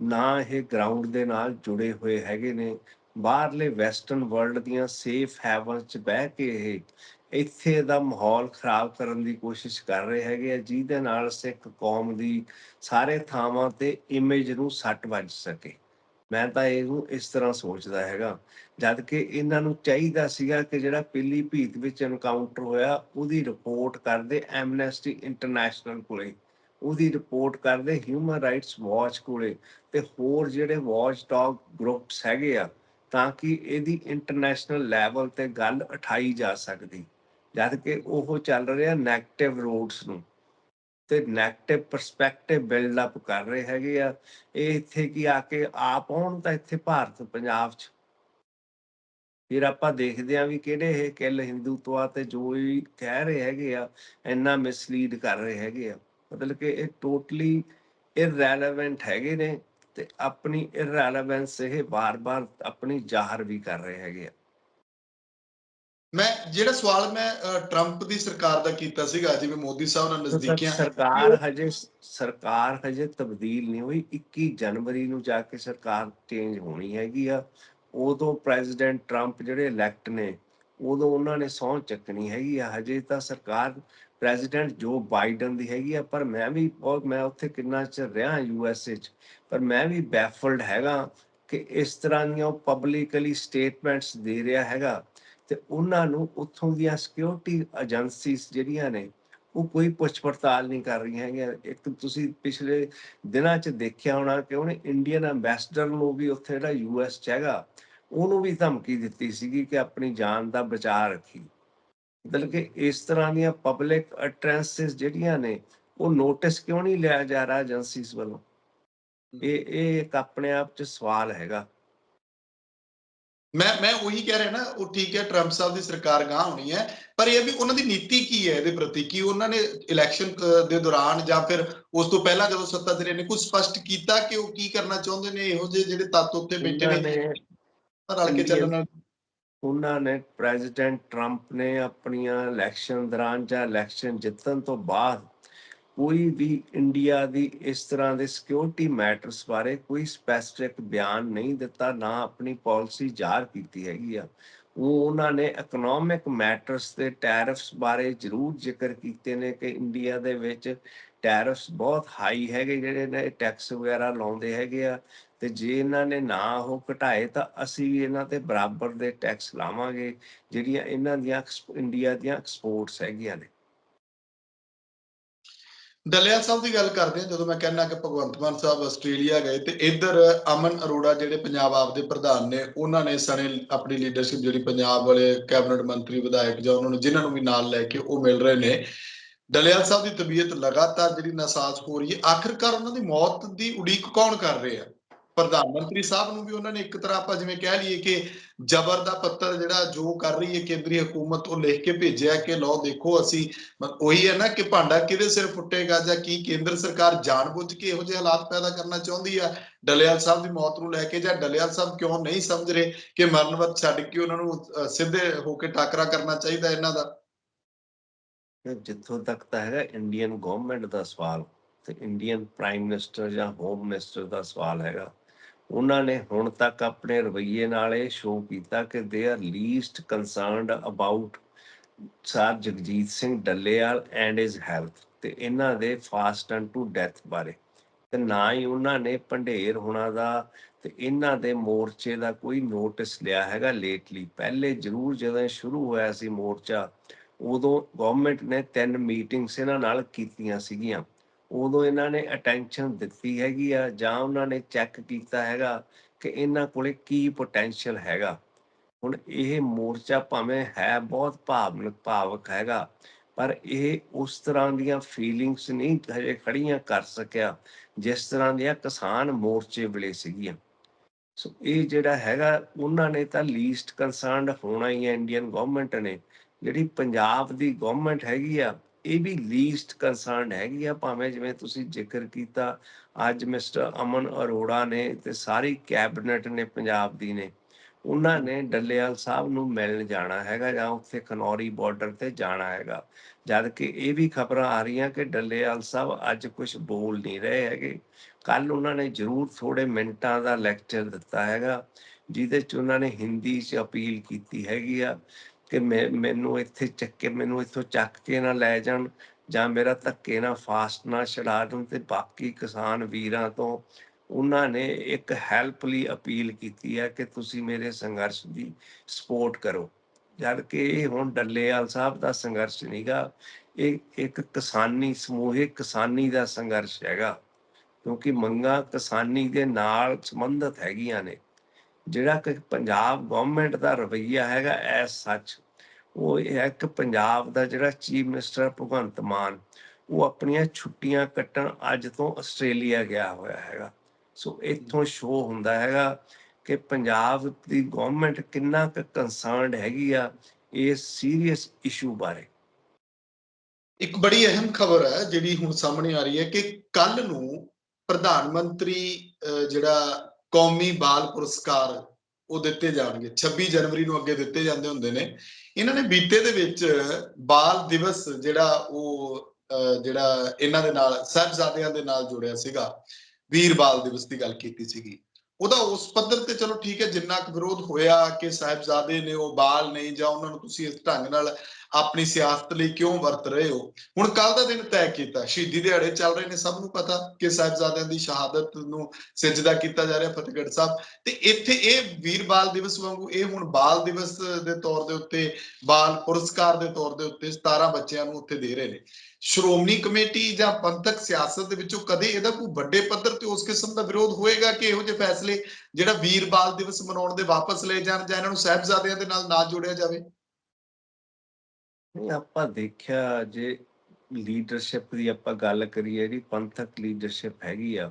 ਨਾ ਇਹ ਗਰਾਊਂਡ ਦੇ ਨਾਲ ਜੁੜੇ ਹੋਏ ਹੈਗੇ ਨੇ। ਬਾਹਰਲੇ ਵੈਸਟਰਨ ਵਰਲਡ ਦੀਆਂ ਸੇਫ ਹੈਵਨ 'ਚ ਬਹਿ ਕੇ ਇਹ, ਇੱਥੇ ਦਾ ਮਾਹੌਲ ਖਰਾਬ ਕਰਨ ਦੀ ਕੋਸ਼ਿਸ਼ ਕਰ ਰਹੇ ਹੈਗੇ ਆ, ਜਿਹਦੇ ਨਾਲ ਸਿੱਖ ਕੌਮ ਦੀ ਸਾਰੇ ਥਾਵਾਂ ਤੇ ਇਮੇਜ ਨੂੰ ਸੱਟ ਵੱਜ ਸਕੇ। ਮੈਂ ਤਾਂ ਇਹਨੂੰ ਇਸ ਤਰ੍ਹਾਂ ਸੋਚਦਾ ਹੈਗਾ, ਜਦ ਕਿ ਇਹਨਾਂ ਨੂੰ ਚਾਹੀਦਾ ਸੀਗਾ ਕਿ ਜਿਹੜਾ ਪਿੱਲੀ ਭੀਤ ਵਿੱਚ ਐਨਕਾਊਂਟਰ ਹੋਇਆ, ਉਹਦੀ ਰਿਪੋਰਟ ਕਰਦੇ ਐਮਨੈਸਟੀ ਇੰਟਰਨੈਸ਼ਨਲ ਕੋਲੇ। ਉਹਦੀ ਰਿਪੋਰਟ ਕਰਦੇ ਹਿਊਮਨ ਰਾਈਟਸ ਵਾਚ ਕੋਲੇ ਤੇ ਹੋਰ ਜਿਹੜੇ ਵਾਚ ਡੌਗ ਗਰੁੱਪਸ ਹੈਗੇ ਆ, ਤਾਂ ਕਿ ਇਹਦੀ ਇੰਟਰਨੈਸ਼ਨਲ ਲੈਵਲ ਤੇ ਗੱਲ ਉਠਾਈ ਜਾ ਸਕਦੀ। ਜਦ ਕਿ ਉਹ ਚੱਲ ਰਿਹਾ ਨੈਗੇਟਿਵ ਰੋਡਸ ਨੂੰ। ਤੇ ਨੈਗੇਟਿਵ ਪਰਸਪੈਕਟਿਵ ਬਿਲਡ ਅਪ ਕਰ ਰਹੇ ਹੈਗੇ ਆ। ਇਹ ਇੱਥੇ ਕੀ ਆ ਕੇ ਆਪ ਆਉਣ ਤਾਂ ਇੱਥੇ ਭਾਰਤ, ਪੰਜਾਬ 'ਚ। ਫਿਰ ਆਪਾਂ ਦੇਖਦੇ ਆ ਵੀ ਕਿਹੜੇ ਇਹ ਕਿੱਲ ਹਿੰਦੂਤਵਾ ਤੇ ਜੋ ਵੀ ਕਹਿ ਰਹੇ ਹੈਗੇ ਆ, ਇੰਨਾ ਮਿਸਲੀਡ ਕਰ ਰਹੇ ਹੈਗੇ ਆ। ਮਤਲਬ ਕਿ ਇਹ ਟੋਟਲੀ ਇਰਰੈਲੇਵੈਂਟ ਹੈਗੇ ਨੇ ਤੇ ਆਪਣੀ ਇਰਰੈਲੇਵੈਂਸ ਇਹ ਵਾਰ ਵਾਰ ਆਪਣੀ ਜ਼ਾਹਰ ਵੀ ਕਰ ਰਹੇ ਹੈਗੇ ਆ। ਮੈਂ ਜਿਹੜਾ ਸਵਾਲ ਮੈਂ ਟਰੰਪ ਦੀ ਸਰਕਾਰ ਦਾ ਕੀਤਾ ਸੀਗਾ ਜਿਵੇਂ ਮੋਦੀ ਸਾਹਿਬ ਨਾਲ ਨਜ਼ਦੀਕੀਆਂ। ਸਰਕਾਰ ਹਜੇ ਸਰਕਾਰ ਹਜੇ ਤਬਦੀਲ ਨਹੀਂ ਹੋਈ। 21 ਜਨਵਰੀ ਨੂੰ ਜਾ ਕੇ ਸਰਕਾਰ ਚੇਂਜ ਹੋਣੀ ਹੈਗੀ ਆ। ਉਦੋਂ ਪ੍ਰੈਜ਼ੀਡੈਂਟ ਟਰੰਪ ਜਿਹੜੇ ਇਲੈਕਟ ਨੇ ਉਦੋਂ ਉਹਨਾਂ ਨੇ ਸਹੁੰ ਚੱਕਣੀ ਹੈਗੀ ਆ। ਹਜੇ ਤਾਂ ਸਰਕਾਰ ਪ੍ਰੈਜ਼ੀਡੈਂਟ ਜੋ ਬਾਈਡਨ ਦੀ ਹੈਗੀ ਆ ਪਰ ਮੈਂ ਵੀ ਬਹੁਤ ਮੈਂ ਉੱਥੇ ਕਿੰਨਾ ਚਿਰ ਰਿਹਾ ਯੂ ਐਸ ਏ ਚ ਪਰ ਮੈਂ ਵੀ ਬੈਫਲਡ ਹੈਗਾ ਕਿ ਇਸ ਤਰ੍ਹਾਂ ਦੀਆਂ ਪਬਲਿਕਲੀ ਸਟੇਟਮੈਂਟਸ ਦੇ ਰਿਹਾ ਹੈਗਾ। ਤੇ ਉਹਨਾਂ ਨੂੰ ਉੱਥੋਂ ਦੀਆਂ ਸਿਕਿਉਰਿਟੀ ਏਜੰਸੀਜ਼ ਜਿਹੜੀਆਂ ਨੇ, ਉਹ ਕੋਈ ਪੁੱਛ ਪੜਤਾਲ ਨਹੀਂ ਕਰ ਰਹੀਆਂ ਹੈਗੀਆਂ। ਇੱਕ ਤੁਸੀਂ ਪਿਛਲੇ ਦਿਨਾਂ 'ਚ ਦੇਖਿਆ ਹੋਣਾ ਕਿ ਉਹਨੇ ਇੰਡੀਅਨ ਐਮਬੈਸਡਰ ਨੂੰ ਵੀ ਉੱਥੇ ਜਿਹੜਾ ਯੂ ਐਸ 'ਚ ਹੈਗਾ, ਉਹਨੂੰ ਵੀ ਧਮਕੀ ਦਿੱਤੀ ਸੀਗੀ ਕਿ ਆਪਣੀ ਜਾਨ ਦਾ ਬਚਾਅ ਰੱਖੀ। ਮਤਲਬ ਕਿ ਇਸ ਤਰ੍ਹਾਂ ਦੀਆਂ ਪਬਲਿਕ ਅਟਰੈਂਸਸ ਜਿਹੜੀਆਂ ਨੇ, ਉਹ ਨੋਟਿਸ ਕਿਉਂ ਨਹੀਂ ਲਿਆ ਜਾ ਰਿਹਾ ਏਜੰਸੀਜ਼ ਵੱਲੋਂ? ਇਹ ਇਹ ਇੱਕ ਆਪਣੇ ਆਪ 'ਚ ਸਵਾਲ ਹੈਗਾ। ਮੈਂ ਮੈਂ ਉਹੀ ਕਹਿ ਰਿਹਾ ਨਾ ਉਹ ਠੀਕ ਹੈ ਟਰੰਪ ਸਾਹਿਬ ਦੀ ਸਰਕਾਰ ਗਾਂ ਹੋਣੀ ਹੈ ਪਰ ਇਹ ਵੀ ਉਹਨਾਂ ਦੀ ਨੀਤੀ ਕੀ ਹੈ ਇਹਦੇ ਪ੍ਰਤੀ? ਕੀ ਉਹਨਾਂ ਨੇ ਇਲੈਕਸ਼ਨ ਦੇ ਦੌਰਾਨ ਜਾਂ ਫਿਰ ਉਸ ਤੋਂ ਪਹਿਲਾਂ ਜਦੋਂ ਸੱਤਾ 'ਚ ਰਹੇ ਨੇ ਕੁਝ ਸਪਸ਼ਟ ਕੀਤਾ ਕਿ ਉਹ ਕੀ ਕਰਨਾ ਚਾਹੁੰਦੇ ਨੇ? ਇਹੋ ਜਿਹੇ ਜਿਹੜੇ ਤੱਤ ਉੱਤੇ ਬੈਠੇ ਨੇ ਰਲ ਕੇ ਚੱਲਣ ਨਾਲ। ਉਹਨਾਂ ਨੇ ਪ੍ਰੈਜ਼ੀਡੈਂਟ ਟਰੰਪ ਨੇ ਆਪਣੀਆਂ ਇਲੈਕਸ਼ਨ ਦੌਰਾਨ ਜਾਂ ਇਲੈਕਸ਼ਨ ਜਿੱਤਣ ਤੋਂ ਬਾਅਦ ਕੋਈ ਵੀ ਇੰਡੀਆ ਦੀ ਇਸ ਤਰ੍ਹਾਂ ਦੇ ਸਿਕਿਉਰਿਟੀ ਮੈਟਰਸ ਬਾਰੇ ਕੋਈ ਸਪੈਸੀਫਿਕ ਬਿਆਨ ਨਹੀਂ ਦਿੱਤਾ, ਨਾ ਆਪਣੀ ਪਾਲਿਸੀ ਜ਼ਾਹਰ ਕੀਤੀ ਹੈਗੀ ਆ। ਉਹ ਉਹਨਾਂ ਨੇ ਇਕਨੋਮਿਕ ਮੈਟਰਸ ਤੇ ਟੈਰਿਫਸ ਬਾਰੇ ਜ਼ਰੂਰ ਜ਼ਿਕਰ ਕੀਤੇ ਨੇ ਕਿ ਇੰਡੀਆ ਦੇ ਵਿੱਚ ਟੈਰਿਫਸ ਬਹੁਤ ਹਾਈ ਹੈਗੇ ਜਿਹੜੇ ਨੇ ਟੈਕਸ ਵਗੈਰਾ ਲਾਉਂਦੇ ਹੈਗੇ ਆ। ਤੇ ਜੇ ਇਹਨਾਂ ਨੇ ਨਾ ਉਹ ਘਟਾਏ ਤਾਂ ਅਸੀਂ ਵੀ ਇਹਨਾਂ ਤੇ ਬਰਾਬਰ ਦੇ ਟੈਕਸ ਲਾਵਾਂਗੇ, ਜਿਹੜੀਆਂ ਇਹਨਾਂ ਦੀਆਂ ਐਕਸਪ- ਇੰਡੀਆ ਦੀਆਂ ਐਕਸਪੋਰਟਸ ਹੈਗੀਆਂ ਨੇ। ਡੱਲੇਵਾਲ ਸਾਹਿਬ ਦੀ ਗੱਲ ਕਰਦੇ ਹਾਂ, ਜਦੋਂ ਮੈਂ ਕਹਿੰਦਾ ਕਿ ਭਗਵੰਤ ਮਾਨ ਸਾਹਿਬ ਆਸਟ੍ਰੇਲੀਆ ਗਏ ਤੇ ਇੱਧਰ ਅਮਨ ਅਰੋੜਾ ਜਿਹੜੇ ਪੰਜਾਬ ਆਪ ਦੇ ਪ੍ਰਧਾਨ ਨੇ, ਉਹਨਾਂ ਨੇ ਸਣੇ ਆਪਣੀ ਲੀਡਰਸ਼ਿਪ ਜਿਹੜੀ ਪੰਜਾਬ ਵਾਲੇ ਕੈਬਨਿਟ ਮੰਤਰੀ, ਵਿਧਾਇਕ ਜਾਂ ਉਹਨਾਂ ਨੂੰ ਜਿਨ੍ਹਾਂ ਨੂੰ ਵੀ ਨਾਲ ਲੈ ਕੇ ਉਹ ਮਿਲ ਰਹੇ ਨੇ। ਡੱਲੇਵਾਲ ਸਾਹਿਬ ਦੀ ਤਬੀਅਤ ਲਗਾਤਾਰ ਜਿਹੜੀ ਨਾਸਾਜ਼ ਹੋ ਰਹੀ ਹੈ, ਆਖਿਰਕਾਰ ਉਹਨਾਂ ਦੀ ਮੌਤ ਦੀ ਉਡੀਕ ਕੌਣ ਕਰ ਰਿਹਾ? ਪ੍ਰਧਾਨ ਮੰਤਰੀ ਸਾਹਿਬ ਨੂੰ ਵੀ ਉਹਨਾਂ ਨੇ ਇੱਕ ਤਰ੍ਹਾਂ ਆਪਾਂ ਜਿਵੇਂ ਕਹਿ ਲਈਏ ਕਿ ਜ਼ਬਰ ਦਾ ਪੱਤਰ ਜਿਹੜਾ ਜੋ ਕਰ ਰਹੀ ਹੈ ਕੇਂਦਰੀ ਹਕੂਮਤ, ਉਹ ਲਿਖ ਕੇ ਭੇਜਿਆ ਕਿ ਲਓ ਦੇਖੋ ਅਸੀਂ ਉਹੀ ਹੈ ਨਾ ਕਿ ਭਾਂਡਾ ਕਿਹਦੇ ਸਿਰ ਫੁੱਟੇਗਾ ਜਾਂ ਕੀ ਕੇਂਦਰ ਸਰਕਾਰ ਜਾਣਬੁੱਝ ਕੇ ਇਹੋ ਜਿਹੇ ਹਾਲਾਤ ਪੈਦਾ ਕਰਨਾ ਚਾਹੁੰਦੀ ਆ? ਡਲਿਆਲ ਸਾਹਿਬ ਦੀ ਮੌਤ ਨੂੰ ਲੈ ਕੇ ਜਾਂ ਡਲਿਆਲ ਸਾਹਿਬ ਕਿਉਂ ਨਹੀਂ ਸਮਝ ਰਹੇ ਕਿ ਮਰਨਵਤ ਛੱਡ ਕੇ ਉਹਨਾਂ ਨੂੰ ਸਿੱਧੇ ਹੋ ਕੇ ਟਾਕਰਾ ਕਰਨਾ ਚਾਹੀਦਾ ਇਹਨਾਂ ਦਾ? ਜਿੱਥੋਂ ਤੱਕ ਤਾਂ ਹੈਗਾ ਇੰਡੀਅਨ ਗਵਰਨਮੈਂਟ ਦਾ ਸਵਾਲ ਤੇ ਇੰਡੀਅਨ ਪ੍ਰਾਈਮ ਮਿਨਿਸਟਰ ਜਾਂ ਹੋਮ ਮਿਨਿਸਟਰ ਦਾ ਸਵਾਲ ਹੈਗਾ। ਉਹਨਾਂ ਨੇ ਹੁਣ ਤੱਕ ਆਪਣੇ ਰਵੱਈਏ ਨਾਲ ਇਹ ਸ਼ੋਅ ਕੀਤਾ ਕਿ they are least concerned about sir Jagjit Singh Dallewal and his health ਤੇ ਇਹਨਾਂ ਦੇ ਫਾਸਟ ਐਂਡ ਟੂ ਡੈਥ ਬਾਰੇ। ਤੇ ਨਾ ਹੀ ਉਹਨਾਂ ਨੇ ਭੰਡੇਰ ਹੋਣਾ ਦਾ ਤੇ ਇਹਨਾਂ ਦੇ ਮੋਰਚੇ ਦਾ ਕੋਈ ਨੋਟਿਸ ਲਿਆ ਹੈਗਾ ਲੇਟਲੀ ਪਹਿਲੇ ਜ਼ਰੂਰ ਜਦੋਂ ਸ਼ੁਰੂ ਹੋਇਆ ਸੀ ਮੋਰਚਾ, ਉਦੋਂ ਗਵਰਨਮੈਂਟ ਨੇ ਤਿੰਨ ਮੀਟਿੰਗਸ ਇਹਨਾਂ ਨਾਲ ਕੀਤੀਆਂ ਸੀਗੀਆਂ। ਉਦੋਂ ਇਹਨਾਂ ਨੇ ਅਟੈਂਸ਼ਨ ਦਿੱਤੀ ਹੈਗੀ ਆ, ਜਾਂ ਉਹਨਾਂ ਨੇ ਚੈੱਕ ਕੀਤਾ ਹੈਗਾ ਕਿ ਇਹਨਾਂ ਕੋਲੇ ਕੀ ਪੋਟੈਂਸ਼ੀਅਲ ਹੈਗਾ। ਹੁਣ ਇਹ ਮੋਰਚਾ ਭਾਵੇਂ ਹੈ, ਬਹੁਤ ਭਾਵਨਕ ਭਾਵਕ ਹੈਗਾ, ਪਰ ਇਹ ਉਸ ਤਰ੍ਹਾਂ ਦੀਆਂ ਫੀਲਿੰਗਸ ਨਹੀਂ ਹਜੇ ਖੜੀਆਂ ਕਰ ਸਕਿਆ, ਜਿਸ ਤਰ੍ਹਾਂ ਦੀਆਂ ਕਿਸਾਨ ਮੋਰਚੇ ਵੇਲੇ ਸੀਗੀਆਂ। ਸੋ ਇਹ ਜਿਹੜਾ ਹੈਗਾ, ਉਹਨਾਂ ਨੇ ਤਾਂ ਲੀਸਟ ਕੰਸਰਨਡ ਹੋਣਾ ਹੀ ਹੈ ਇੰਡੀਅਨ ਗਵਰਨਮੈਂਟ ਨੇ। ਜਿਹੜੀ ਪੰਜਾਬ ਦੀ ਗਵਰਨਮੈਂਟ ਹੈਗੀ ਆ ਇਹ ਵੀ ਲੀਸਟ ਕੰਸਰਨਡ ਹੈਗੀ ਆ, ਭਾਵੇਂ ਜਿਵੇਂ ਤੁਸੀਂ ਜ਼ਿਕਰ ਕੀਤਾ, ਅੱਜ ਮਿਸਟਰ ਅਮਨ ਅਰੋੜਾ ਨੇ ਤੇ ਸਾਰੀ ਕੈਬਨਿਟ ਨੇ ਪੰਜਾਬ ਦੀ ਨੇ, ਉਹਨਾਂ ਨੇ ਡੱਲੇਵਾਲ ਸਾਹਿਬ ਨੂੰ ਮਿਲਣ ਜਾਣਾ ਹੈਗਾ ਜਾਂ ਉੱਥੇ ਖਨੌਰੀ ਬਾਰਡਰ ਤੇ ਜਾਣਾ ਹੈਗਾ। ਜਦ ਕਿ ਇਹ ਵੀ ਖਬਰਾਂ ਆ ਰਹੀਆਂ ਕਿ ਡੱਲੇਵਾਲ ਸਾਹਿਬ ਅੱਜ ਕੁਝ ਬੋਲ ਨਹੀਂ ਰਹੇ ਹੈਗੇ। ਕੱਲ ਉਹਨਾਂ ਨੇ ਜ਼ਰੂਰ ਥੋੜੇ ਮਿੰਟਾਂ ਦਾ ਲੈਕਚਰ ਦਿੱਤਾ ਹੈਗਾ, ਜਿਹਦੇ ਚ ਉਹਨਾਂ ਨੇ ਹਿੰਦੀ ਚ ਅਪੀਲ ਕੀਤੀ ਹੈਗੀ ਆ। ਕਿ ਮੈਂ, ਮੈਨੂੰ ਇੱਥੇ ਚੱਕ ਕੇ ਮੈਨੂੰ ਇੱਥੋਂ ਚੱਕ ਕੇ ਨਾ ਲੈ ਜਾਣ ਜਾਂ ਮੇਰਾ ਧੱਕੇ ਨਾ ਫਾਸਟ ਨਾ ਛਡਾ ਦੇਣ ਤੇ ਬਾਕੀ ਕਿਸਾਨ ਵੀਰਾਂ ਤੋਂ ਉਹਨਾਂ ਨੇ ਇੱਕ ਹੈਲਪ ਲਈ ਅਪੀਲ ਕੀਤੀ ਹੈ ਕਿ ਤੁਸੀਂ ਮੇਰੇ ਸੰਘਰਸ਼ ਦੀ ਸਪੋਰਟ ਕਰੋ। ਜਦ ਕਿ ਇਹ ਹੁਣ ਡੱਲੇਵਾਲ ਸਾਹਿਬ ਦਾ ਸੰਘਰਸ਼ ਨਹੀਂਗਾ, ਇਹ ਇੱਕ ਕਿਸਾਨੀ ਸਮੂਹਿਕ ਕਿਸਾਨੀ ਦਾ ਸੰਘਰਸ਼ ਹੈਗਾ। ਕਿਉਂਕਿ ਮੰਗਾਂ ਕਿਸਾਨੀ ਦੇ ਨਾਲ ਸੰਬੰਧਿਤ ਹੈਗੀਆਂ ਨੇ। ਜਿਹੜਾ ਕਿ ਪੰਜਾਬ ਗਵਰਨਮੈਂਟ ਦਾ ਰਵੱਈਆ ਹੈਗਾ ਐਸ ਸੱਚ। ਉਹ ਇਹ ਹੈ ਕਿ ਪੰਜਾਬ ਦਾ ਜਿਹੜਾ ਚੀਫ ਮਿਨਿਸਟਰ ਭਗਵੰਤ ਮਾਨ, ਉਹ ਆਪਣੀਆਂ ਛੁੱਟੀਆਂ ਕੱਟਣ ਅੱਜ ਤੋਂ ਆਸਟ੍ਰੇਲੀਆ ਗਿਆ ਹੋਇਆ ਹੈਗਾ। ਸੋ ਇੱਥੋਂ ਸ਼ੋ ਹੁੰਦਾ ਹੈਗਾ ਕਿ ਪੰਜਾਬ ਦੀ ਗਵਰਨਮੈਂਟ ਕਿੰਨਾ ਕੁ ਕੰਸਰਨਡ ਹੈਗੀ ਆ ਇਸ ਸੀਰੀਅਸ ਇਸ਼ੂ ਬਾਰੇ। ਇੱਕ ਬੜੀ ਅਹਿਮ ਖਬਰ ਹੈ, ਜਿਹੜੀ ਹੁਣ ਸਾਹਮਣੇ ਆ ਰਹੀ ਹੈ ਕਿ ਕੱਲ ਨੂੰ ਪ੍ਰਧਾਨ ਮੰਤਰੀ ਜਿਹੜਾ ਕੌਮੀ ਬਾਲ ਪੁਰਸਕਾਰ ਉਹ ਦਿੱਤੇ ਜਾਣਗੇ। 26 ਜਨਵਰੀ ਨੂੰ ਅੱਗੇ ਦਿੱਤੇ ਜਾਂਦੇ ਹੁੰਦੇ ਨੇ। ਇਹਨਾਂ ਨੇ ਬੀਤੇ ਦੇ ਵਿੱਚ ਬਾਲ ਦਿਵਸ ਜਿਹੜਾ ਉਹ ਅ, ਜਿਹੜਾ ਇਹਨਾਂ ਦੇ ਨਾਲ ਸਾਹਿਬਜ਼ਾਦਿਆਂ ਦੇ ਨਾਲ ਜੁੜਿਆ ਸੀਗਾ। ਵੀਰ ਬਾਲ ਦਿਵਸ ਦੀ ਗੱਲ ਕੀਤੀ ਸੀਗੀ। ਉਹਦਾ ਉਸ ਪੱਧਰ ਤੇ ਚਲੋ ਠੀਕ ਹੈ, ਜਿੰਨਾ ਕੁ ਵਿਰੋਧ ਹੋਇਆ ਕਿ ਸਾਹਿਬਜ਼ਾਦੇ ਨੇ ਉਹ ਬਾਲ ਨਹੀਂ ਜਾਂ ਉਹਨਾਂ ਨੂੰ ਤੁਸੀਂ ਇਸ ਢੰਗ ਨਾਲ ਆਪਣੀ ਸਿਆਸਤ ਲਈ ਕਿਉਂ ਵਰਤ ਰਹੇ ਹੋ? ਹੁਣ ਕੱਲ ਦਾ ਦਿਨ ਤੈਅ ਕੀਤਾ, ਸ਼ਹੀਦੀ ਦਿਹਾੜੇ ਚੱਲ ਰਹੇ ਨੇ, ਸਭ ਨੂੰ ਪਤਾ ਕਿ ਸਾਹਿਬਜ਼ਾਦਿਆਂ ਦੀ ਸ਼ਹਾਦਤ ਨੂੰ ਸਿਜਦਾ ਕੀਤਾ ਜਾ ਰਿਹਾ ਫਤਿਹਗੜ੍ਹ ਸਾਹਿਬ। ਤੇ ਇੱਥੇ ਇਹ ਵੀਰ ਬਾਲ ਦਿਵਸ ਵਾਂਗੂ, ਇਹ ਹੁਣ ਬਾਲ ਦਿਵਸ ਦੇ ਤੌਰ ਦੇ ਉੱਤੇ, ਬਾਲ ਪੁਰਸਕਾਰ ਦੇ ਤੌਰ ਦੇ ਉੱਤੇ 17 ਬੱਚਿਆਂ ਨੂੰ ਉੱਥੇ ਦੇ ਰਹੇ ਨੇ। ਸ਼੍ਰੋਮਣੀ ਕਮੇਟੀ ਜਾਂ ਪੰਥਕ ਸਿਆਸਤ ਦੇ ਵਿੱਚੋਂ ਕਦੇ ਇਹਦਾ ਕੋਈ ਵੱਡੇ ਪੱਧਰ ਤੇ ਉਸ ਕਿਸਮ ਦਾ ਵਿਰੋਧ ਹੋਏਗਾ ਕਿ ਇਹੋ ਜਿਹੇ ਫੈਸਲੇ ਜਿਹੜਾ ਵੀਰ ਬਾਲ ਦਿਵਸ ਮਨਾਉਣ ਦੇ ਵਾਪਸ ਲਏ ਜਾਣ ਜਾਂ ਇਹਨਾਂ ਨੂੰ ਸਾਹਿਬਜ਼ਾਦਿਆਂ ਦੇ ਨਾਲ ਨਾ ਜੋੜਿਆ ਜਾਵੇ? ਨਹੀਂ, ਆਪਾਂ ਦੇਖਿਆ ਜੇ ਲੀਡਰਸ਼ਿਪ ਦੀ ਆਪਾਂ ਗੱਲ ਕਰੀਏ ਜਿਹੜੀ ਪੰਥਕ ਲੀਡਰਸ਼ਿਪ ਹੈਗੀ ਆ,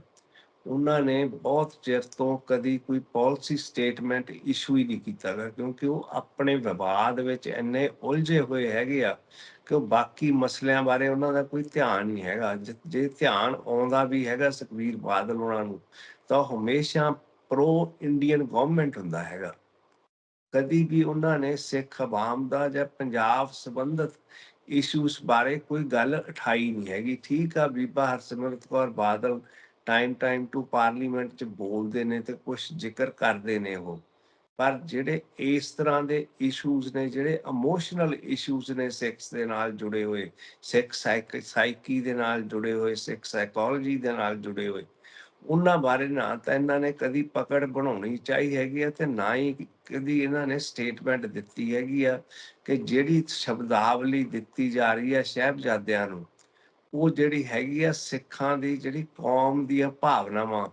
ਉਹਨਾਂ ਨੇ ਬਹੁਤ ਚਿਰ ਤੋਂ ਕਦੀ ਕੋਈ ਪਾਲਿਸੀ ਸਟੇਟਮੈਂਟ ਇਸ਼ੂ ਹੀ ਨਹੀਂ ਕੀਤਾ ਗਾ, ਕਿਉਂਕਿ ਉਹ ਆਪਣੇ ਵਿਵਾਦ ਵਿੱਚ ਇੰਨੇ ਉਲਝੇ ਹੋਏ ਹੈਗੇ ਆ ਕਿ ਬਾਕੀ ਮਸਲਿਆਂ ਬਾਰੇ ਉਹਨਾਂ ਦਾ ਕੋਈ ਧਿਆਨ ਨਹੀਂ ਹੈਗਾ। ਜੇ- ਧਿਆਨ ਆਉਂਦਾ ਵੀ ਹੈਗਾ ਸੁਖਬੀਰ ਬਾਦਲ ਉਹਨਾਂ ਨੂੰ, ਤਾਂ ਉਹ ਹਮੇਸ਼ਾ ਪ੍ਰੋ ਇੰਡੀਅਨ ਗਵਰਨਮੈਂਟ ਹੁੰਦਾ ਹੈਗਾ। ਕਦੀ ਵੀ ਉਹਨਾਂ ਨੇ ਸਿੱਖ ਆਵਾਮ ਦਾ ਜਾਂ ਪੰਜਾਬ ਸੰਬੰਧਿਤ ਇਸ਼ੂਸ ਬਾਰੇ ਕੋਈ ਗੱਲ ਉਠਾਈ ਨਹੀਂ ਹੈਗੀ। ਠੀਕ ਆ ਬੀਬਾ Harsimrat Kaur Badal time time to parliament 'ਚ ਬੋਲਦੇ ਨੇ ਤੇ ਕੁਝ ਜ਼ਿਕਰ ਕਰਦੇ ਨੇ ਉਹ। ਪਰ ਜਿਹੜੇ ਇਸ ਤਰ੍ਹਾਂ ਦੇ ਇਸ਼ੂਸ ਨੇ, ਜਿਹੜੇ ਇਮੋਸ਼ਨਲ ਇਸ਼ੂਸ ਨੇ ਸਿੱਖਸ ਦੇ ਨਾਲ ਜੁੜੇ ਹੋਏ ਸਿੱਖ ਸਾਈਕੀ ਦੇ ਨਾਲ ਜੁੜੇ ਹੋਏ ਸਿੱਖ ਸਾਈਕੋਲੋਜੀ ਦੇ ਨਾਲ ਜੁੜੇ ਹੋਏ, ਉਹਨਾਂ ਬਾਰੇ ਨਾ ਤਾਂ ਇਹਨਾਂ ਨੇ ਕਦੀ ਪਕੜ ਬਣਾਉਣੀ ਚਾਹੀ ਹੈਗੀ ਆ ਤੇ ਨਾ ਹੀ ਕਦੀ ਇਹਨਾਂ ਨੇ ਸਟੇਟਮੈਂਟ ਦਿੱਤੀ ਹੈਗੀ ਆ ਕਿ ਜਿਹੜੀ ਸ਼ਬਦਾਵਲੀ ਦਿੱਤੀ ਜਾ ਰਹੀ ਹੈ ਸਾਹਿਬਜ਼ਾਦਿਆਂ ਨੂੰ, ਉਹ ਜਿਹੜੀ ਹੈਗੀ ਆ ਸਿੱਖਾਂ ਦੀ ਜਿਹੜੀ ਕੌਮ ਦੀਆਂ ਭਾਵਨਾਵਾਂ,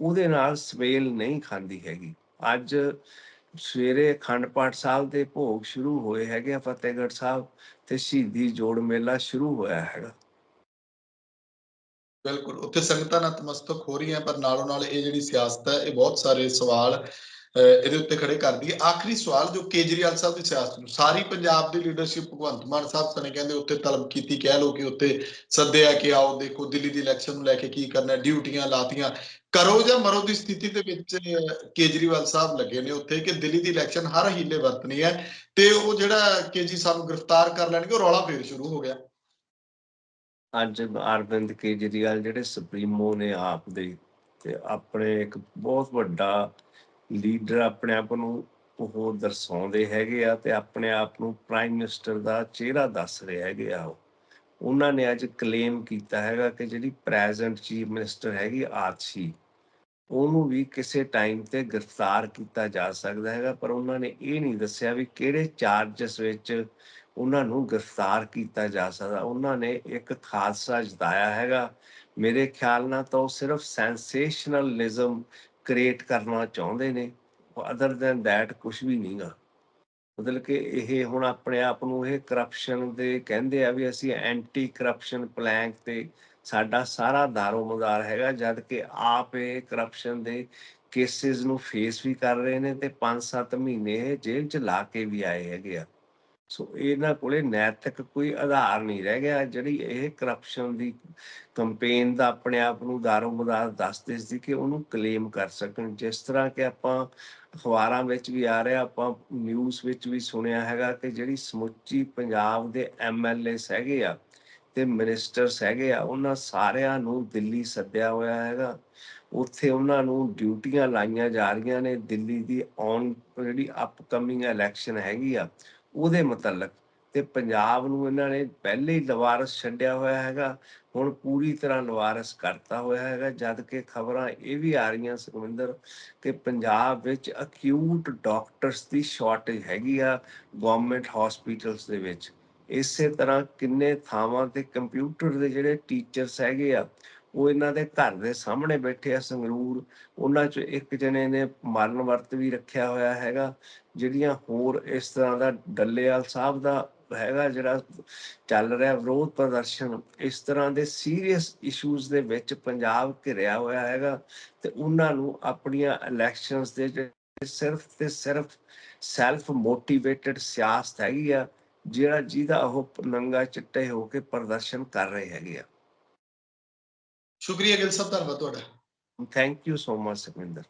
ਉਹਦੇ ਨਾਲ ਸਵੇਲ ਨਹੀਂ ਖਾਂਦੀ ਹੈਗੀ। ਅੱਜ ਸਵੇਰੇ ਅਖੰਡ ਪਾਠ ਸਾਹਿਬ ਦੇ ਭੋਗ ਸ਼ੁਰੂ ਹੋਏ ਹੈਗੇ ਆ, ਫਤਿਹਗੜ੍ਹ ਸਾਹਿਬ ਤੇ ਸ਼ਹੀਦੀ ਜੋੜ ਮੇਲਾ ਸ਼ੁਰੂ ਹੋਇਆ ਹੈਗਾ। ਬਿਲਕੁਲ, ਉੱਥੇ ਸੰਗਤਾਂ ਨਤਮਸਤਕ ਹੋ ਰਹੀਆਂ, ਪਰ ਨਾਲੋਂ ਨਾਲ ਇਹ ਜਿਹੜੀ ਸਿਆਸਤ ਹੈ, ਇਹ ਬਹੁਤ ਸਾਰੇ ਸਵਾਲ ਇਹਦੇ ਉੱਤੇ ਖੜੇ ਕਰਦੀ ਹੈ। ਆਖਰੀ ਸਵਾਲ ਜੋ ਕੇਜਰੀਵਾਲ ਸਾਹਿਬ ਦੀ ਸਿਆਸਤ ਨੂੰ, ਸਾਰੀ ਪੰਜਾਬ ਦੀ ਲੀਡਰਸ਼ਿਪ ਭਗਵੰਤ ਮਾਨ ਸਾਹਿਬ ਸਨੇ ਕਹਿੰਦੇ, ਉੱਤੇ ਤਲਬ ਕੀਤੀ, ਕਹਿ ਲੋ ਕਿ ਉੱਤੇ ਸੱਦਿਆ ਕਿ ਆਓ, ਦੇਖੋ ਦਿੱਲੀ ਦੀ ਇਲੈਕਸ਼ਨ ਨੂੰ ਲੈ ਕੇ ਕੀ ਕਰਨਾ ਡਿਊਟੀਆਂ ਲਾਤੀਆਂ। ਕਰੋ ਜਾਂ ਮਰੋ ਦੀ ਸਥਿਤੀ ਦੇ ਵਿੱਚ ਕੇਜਰੀਵਾਲ ਸਾਹਿਬ ਲੱਗੇ ਨੇ ਉੱਥੇ ਕਿ ਦਿੱਲੀ ਦੀ ਇਲੈਕਸ਼ਨ ਹਰ ਹੀਲੇ ਵਰਤਣੀ ਹੈ ਤੇ ਉਹ ਜਿਹੜਾ ਕੇਜੀ ਸਾਹਿਬ ਨੂੰ ਗ੍ਰਿਫਤਾਰ ਕਰ ਲੈਣਗੇ, ਉਹ ਰੌਲਾ ਫੇਰ ਸ਼ੁਰੂ ਹੋ ਗਿਆ। ਅੱਜ ਅਰਵਿੰਦ ਕੇਜਰੀਵਾਲ ਜਿਹੜੇ ਸੁਪਰੀਮੋ ਨੇ ਆਪ ਦੇ, ਤੇ ਆਪਣੇ ਇੱਕ ਬਹੁਤ ਵੱਡਾ ਲੀਡਰ ਆਪਣੇ ਆਪ ਨੂੰ ਉਹ ਦਰਸਾਉਂਦੇ ਹੈਗੇ ਆ ਤੇ ਆਪਣੇ ਆਪ ਨੂੰ ਪ੍ਰਾਈਮ ਮਿਨਿਸਟਰ ਦਾ ਚਿਹਰਾ ਦੱਸ ਰਹੇ ਹੈਗੇ ਆ ਉਹ। ਉਹਨਾਂ ਨੇ ਅੱਜ ਕਲੇਮ ਕੀਤਾ ਹੈਗਾ ਕਿ ਜਿਹੜੀ ਪ੍ਰੈਜ਼ੈਂਟ ਚੀਫ ਮਿਨਿਸਟਰ ਹੈਗੀ ਆਤਸ਼ੀ, ਉਹਨੂੰ ਵੀ ਕਿਸੇ ਟਾਈਮ ਤੇ ਗ੍ਰਿਫਤਾਰ ਕੀਤਾ ਜਾ ਸਕਦਾ ਹੈਗਾ, ਪਰ ਉਹਨਾਂ ਨੇ ਇਹ ਨਹੀਂ ਦੱਸਿਆ ਵੀ ਕਿਹੜੇ ਚਾਰਜਸ ਵਿੱਚ ਉਹਨਾਂ ਨੂੰ ਗ੍ਰਿਫਤਾਰ ਕੀਤਾ ਜਾ ਸਕਦਾ। ਉਹਨਾਂ ਨੇ ਇੱਕ ਖਾਲਸਾ ਜਤਾਇਆ ਹੈਗਾ। ਮੇਰੇ ਖਿਆਲ ਨਾਲ ਤਾਂ ਉਹ ਸਿਰਫ ਸੈਂਸੇਸ਼ਨਲਿਜ਼ਮ ਕ੍ਰੀਏਟ ਕਰਨਾ ਚਾਹੁੰਦੇ ਨੇ ਅਦਰ ਦੈਨ ਥੈਟ ਕੁਝ ਵੀ ਨਹੀਂਗਾ। ਮਤਲਬ ਕਿ ਇਹ ਹੁਣ ਆਪਣੇ ਆਪ ਨੂੰ ਇਹ ਕਰਪਸ਼ਨ ਦੇ ਕਹਿੰਦੇ ਆ ਵੀ ਅਸੀਂ ਐਂਟੀ ਕਰਪਸ਼ਨ ਪਲੈਂਕ ਤੇ ਸਾਡਾ ਸਾਰਾ ਦਾਰੋਮਦਾਰ ਹੈਗਾ, ਜਦ ਕਿ ਆਪ ਇਹ ਕਰਪਸ਼ਨ ਦੇ ਕੇਸਿਸ ਨੂੰ ਫੇਸ ਵੀ ਕਰ ਰਹੇ ਨੇ ਤੇ 5-7 ਮਹੀਨੇ ਇਹ ਜੇਲ੍ਹ ਚ ਲਾ ਕੇ ਵੀ ਆਏ ਹੈਗੇ ਆ। ਸੋ ਇਹਨਾਂ ਕੋਲੇ ਨੈਤਿਕ ਕੋਈ ਆਧਾਰ ਨਹੀਂ ਰਹਿ ਗਿਆ। ਜਿਹੜੀ ਇਹ ਕਰਪਸ਼ਨ ਦੀ ਕੰਪੇਨ ਦਾ ਆਪਣੇ ਆਪ ਨੂੰ ਦਾਰੋਮਦਾਰ ਦੱਸਦੇ ਸੀ ਕਿ ਉਹਨੂੰ ਕਲੇਮ ਕਰ ਸਕਣ। ਜਿਸ ਤਰ੍ਹਾਂ ਕਿ ਆਪਾਂ ਅਖਬਾਰਾਂ ਵਿੱਚ ਵੀ ਆ ਰਿਹਾ, ਆਪਾਂ ਨਿਊਜ਼ ਵਿੱਚ ਵੀ ਸੁਣਿਆ ਹੈਗਾ ਕਿ ਜਿਹੜੀ ਸਮੁੱਚੀ ਪੰਜਾਬ ਦੇ ਐਮਐਲਏਸ ਹੈਗੇ ਆ ਤੇ ਮਿਨਿਸਟਰਸ ਹੈਗੇ ਆ, ਉਹਨਾਂ ਸਾਰਿਆਂ ਨੂੰ ਦਿੱਲੀ ਸੱਦਿਆ ਹੋਇਆ ਹੈਗਾ। ਉੱਥੇ ਉਹਨਾਂ ਨੂੰ ਡਿਊਟੀਆਂ ਲਾਈਆਂ ਜਾ ਰਹੀਆਂ ਨੇ। ਦਿੱਲੀ ਦੀ ਔਨ ਜਿਹੜੀ ਅਪਕਮਿੰਗ ਇਲੈਕਸ਼ਨ ਹੈਗੀ ਆ ਉਹਦੇ ਮੁਤਲਕ। ਤੇ ਪੰਜਾਬ ਨੂੰ ਇਹਨਾਂ ਨੇ ਪਹਿਲੇ ਹੀ ਲਵਾਰਸ ਛੱਡਿਆ ਹੋਇਆ ਹੈਗਾ। ਹੁਣ ਪੂਰੀ ਤਰ੍ਹਾਂ ਲਵਾਰਸ ਕਰਤਾ ਹੋਇਆ ਹੈਗਾ। ਜਦ ਕਿ ਖਬਰਾਂ ਇਹ ਵੀ ਆ ਰਹੀਆਂ ਸੁਖਵਿੰਦਰ ਕਿ ਪੰਜਾਬ ਵਿੱਚ ਅਕਿਊਟ ਡਾਕਟਰਸ ਦੀ ਸ਼ਾਰਟੇਜ ਹੈਗੀ ਆ ਗਵਰਨਮੈਂਟ ਹਸਪੀਟਲਸ ਦੇ ਵਿੱਚ। ਇਸੇ ਤਰ੍ਹਾਂ ਕਿੰਨੇ ਥਾਵਾਂ ਤੇ ਕੰਪਿਊਟਰ ਦੇ ਜਿਹੜੇ ਟੀਚਰਸ ਹੈਗੇ ਆ ਉਹ ਇਹਨਾਂ ਦੇ ਘਰ ਦੇ ਸਾਹਮਣੇ ਬੈਠੇ ਆ ਸੰਗਰੂਰ, ਉਹਨਾਂ ਚ ਇੱਕ ਜਣੇ ਨੇ ਮਰਨ ਵਰਤ ਵੀ ਰੱਖਿਆ ਹੋਇਆ ਹੈਗਾ, ਜਿਹੜੀਆਂ ਹੋਰ ਇਸ ਤਰ੍ਹਾਂ ਦਾ ਡੱਲੇਵਾਲ ਸਾਹਿਬ ਦਾ ਹੈਗਾ ਜਿਹੜਾ ਚੱਲ ਰਿਹਾ ਵਿਰੋਧ ਪ੍ਰਦਰਸ਼ਨ, ਇਸ ਤਰ੍ਹਾਂ ਦੇ ਸੀਰੀਅਸ ਇਸ਼ੂਜ਼ ਦੇ ਵਿੱਚ ਪੰਜਾਬ ਘਿਰਿਆ ਹੋਇਆ ਹੈਗਾ ਤੇ ਉਹਨਾਂ ਨੂੰ ਆਪਣੀਆਂ ਇਲੈਕਸ਼ਨਸ ਦੇ ਸਿਰਫ ਤੇ ਸਿਰਫ ਸੈਲਫ ਮੋਟੀਵੇਟਡ ਸਿਆਸਤ ਹੈਗੀ ਆ, ਜਿਹੜਾ ਜਿਹਦਾ ਉਹ ਨੰਗਾ ਚਿੱਟੇ ਹੋ ਕੇ ਪ੍ਰਦਰਸ਼ਨ ਕਰ ਰਹੇ ਹੈਗੇ ਆ। ਸ਼ੁਕਰੀਆ ਗਿਲ ਸਾਹਿਬ ਧੰਨਵਾਦ ਤੁਹਾਡਾ। Thank you so much Sukhwinder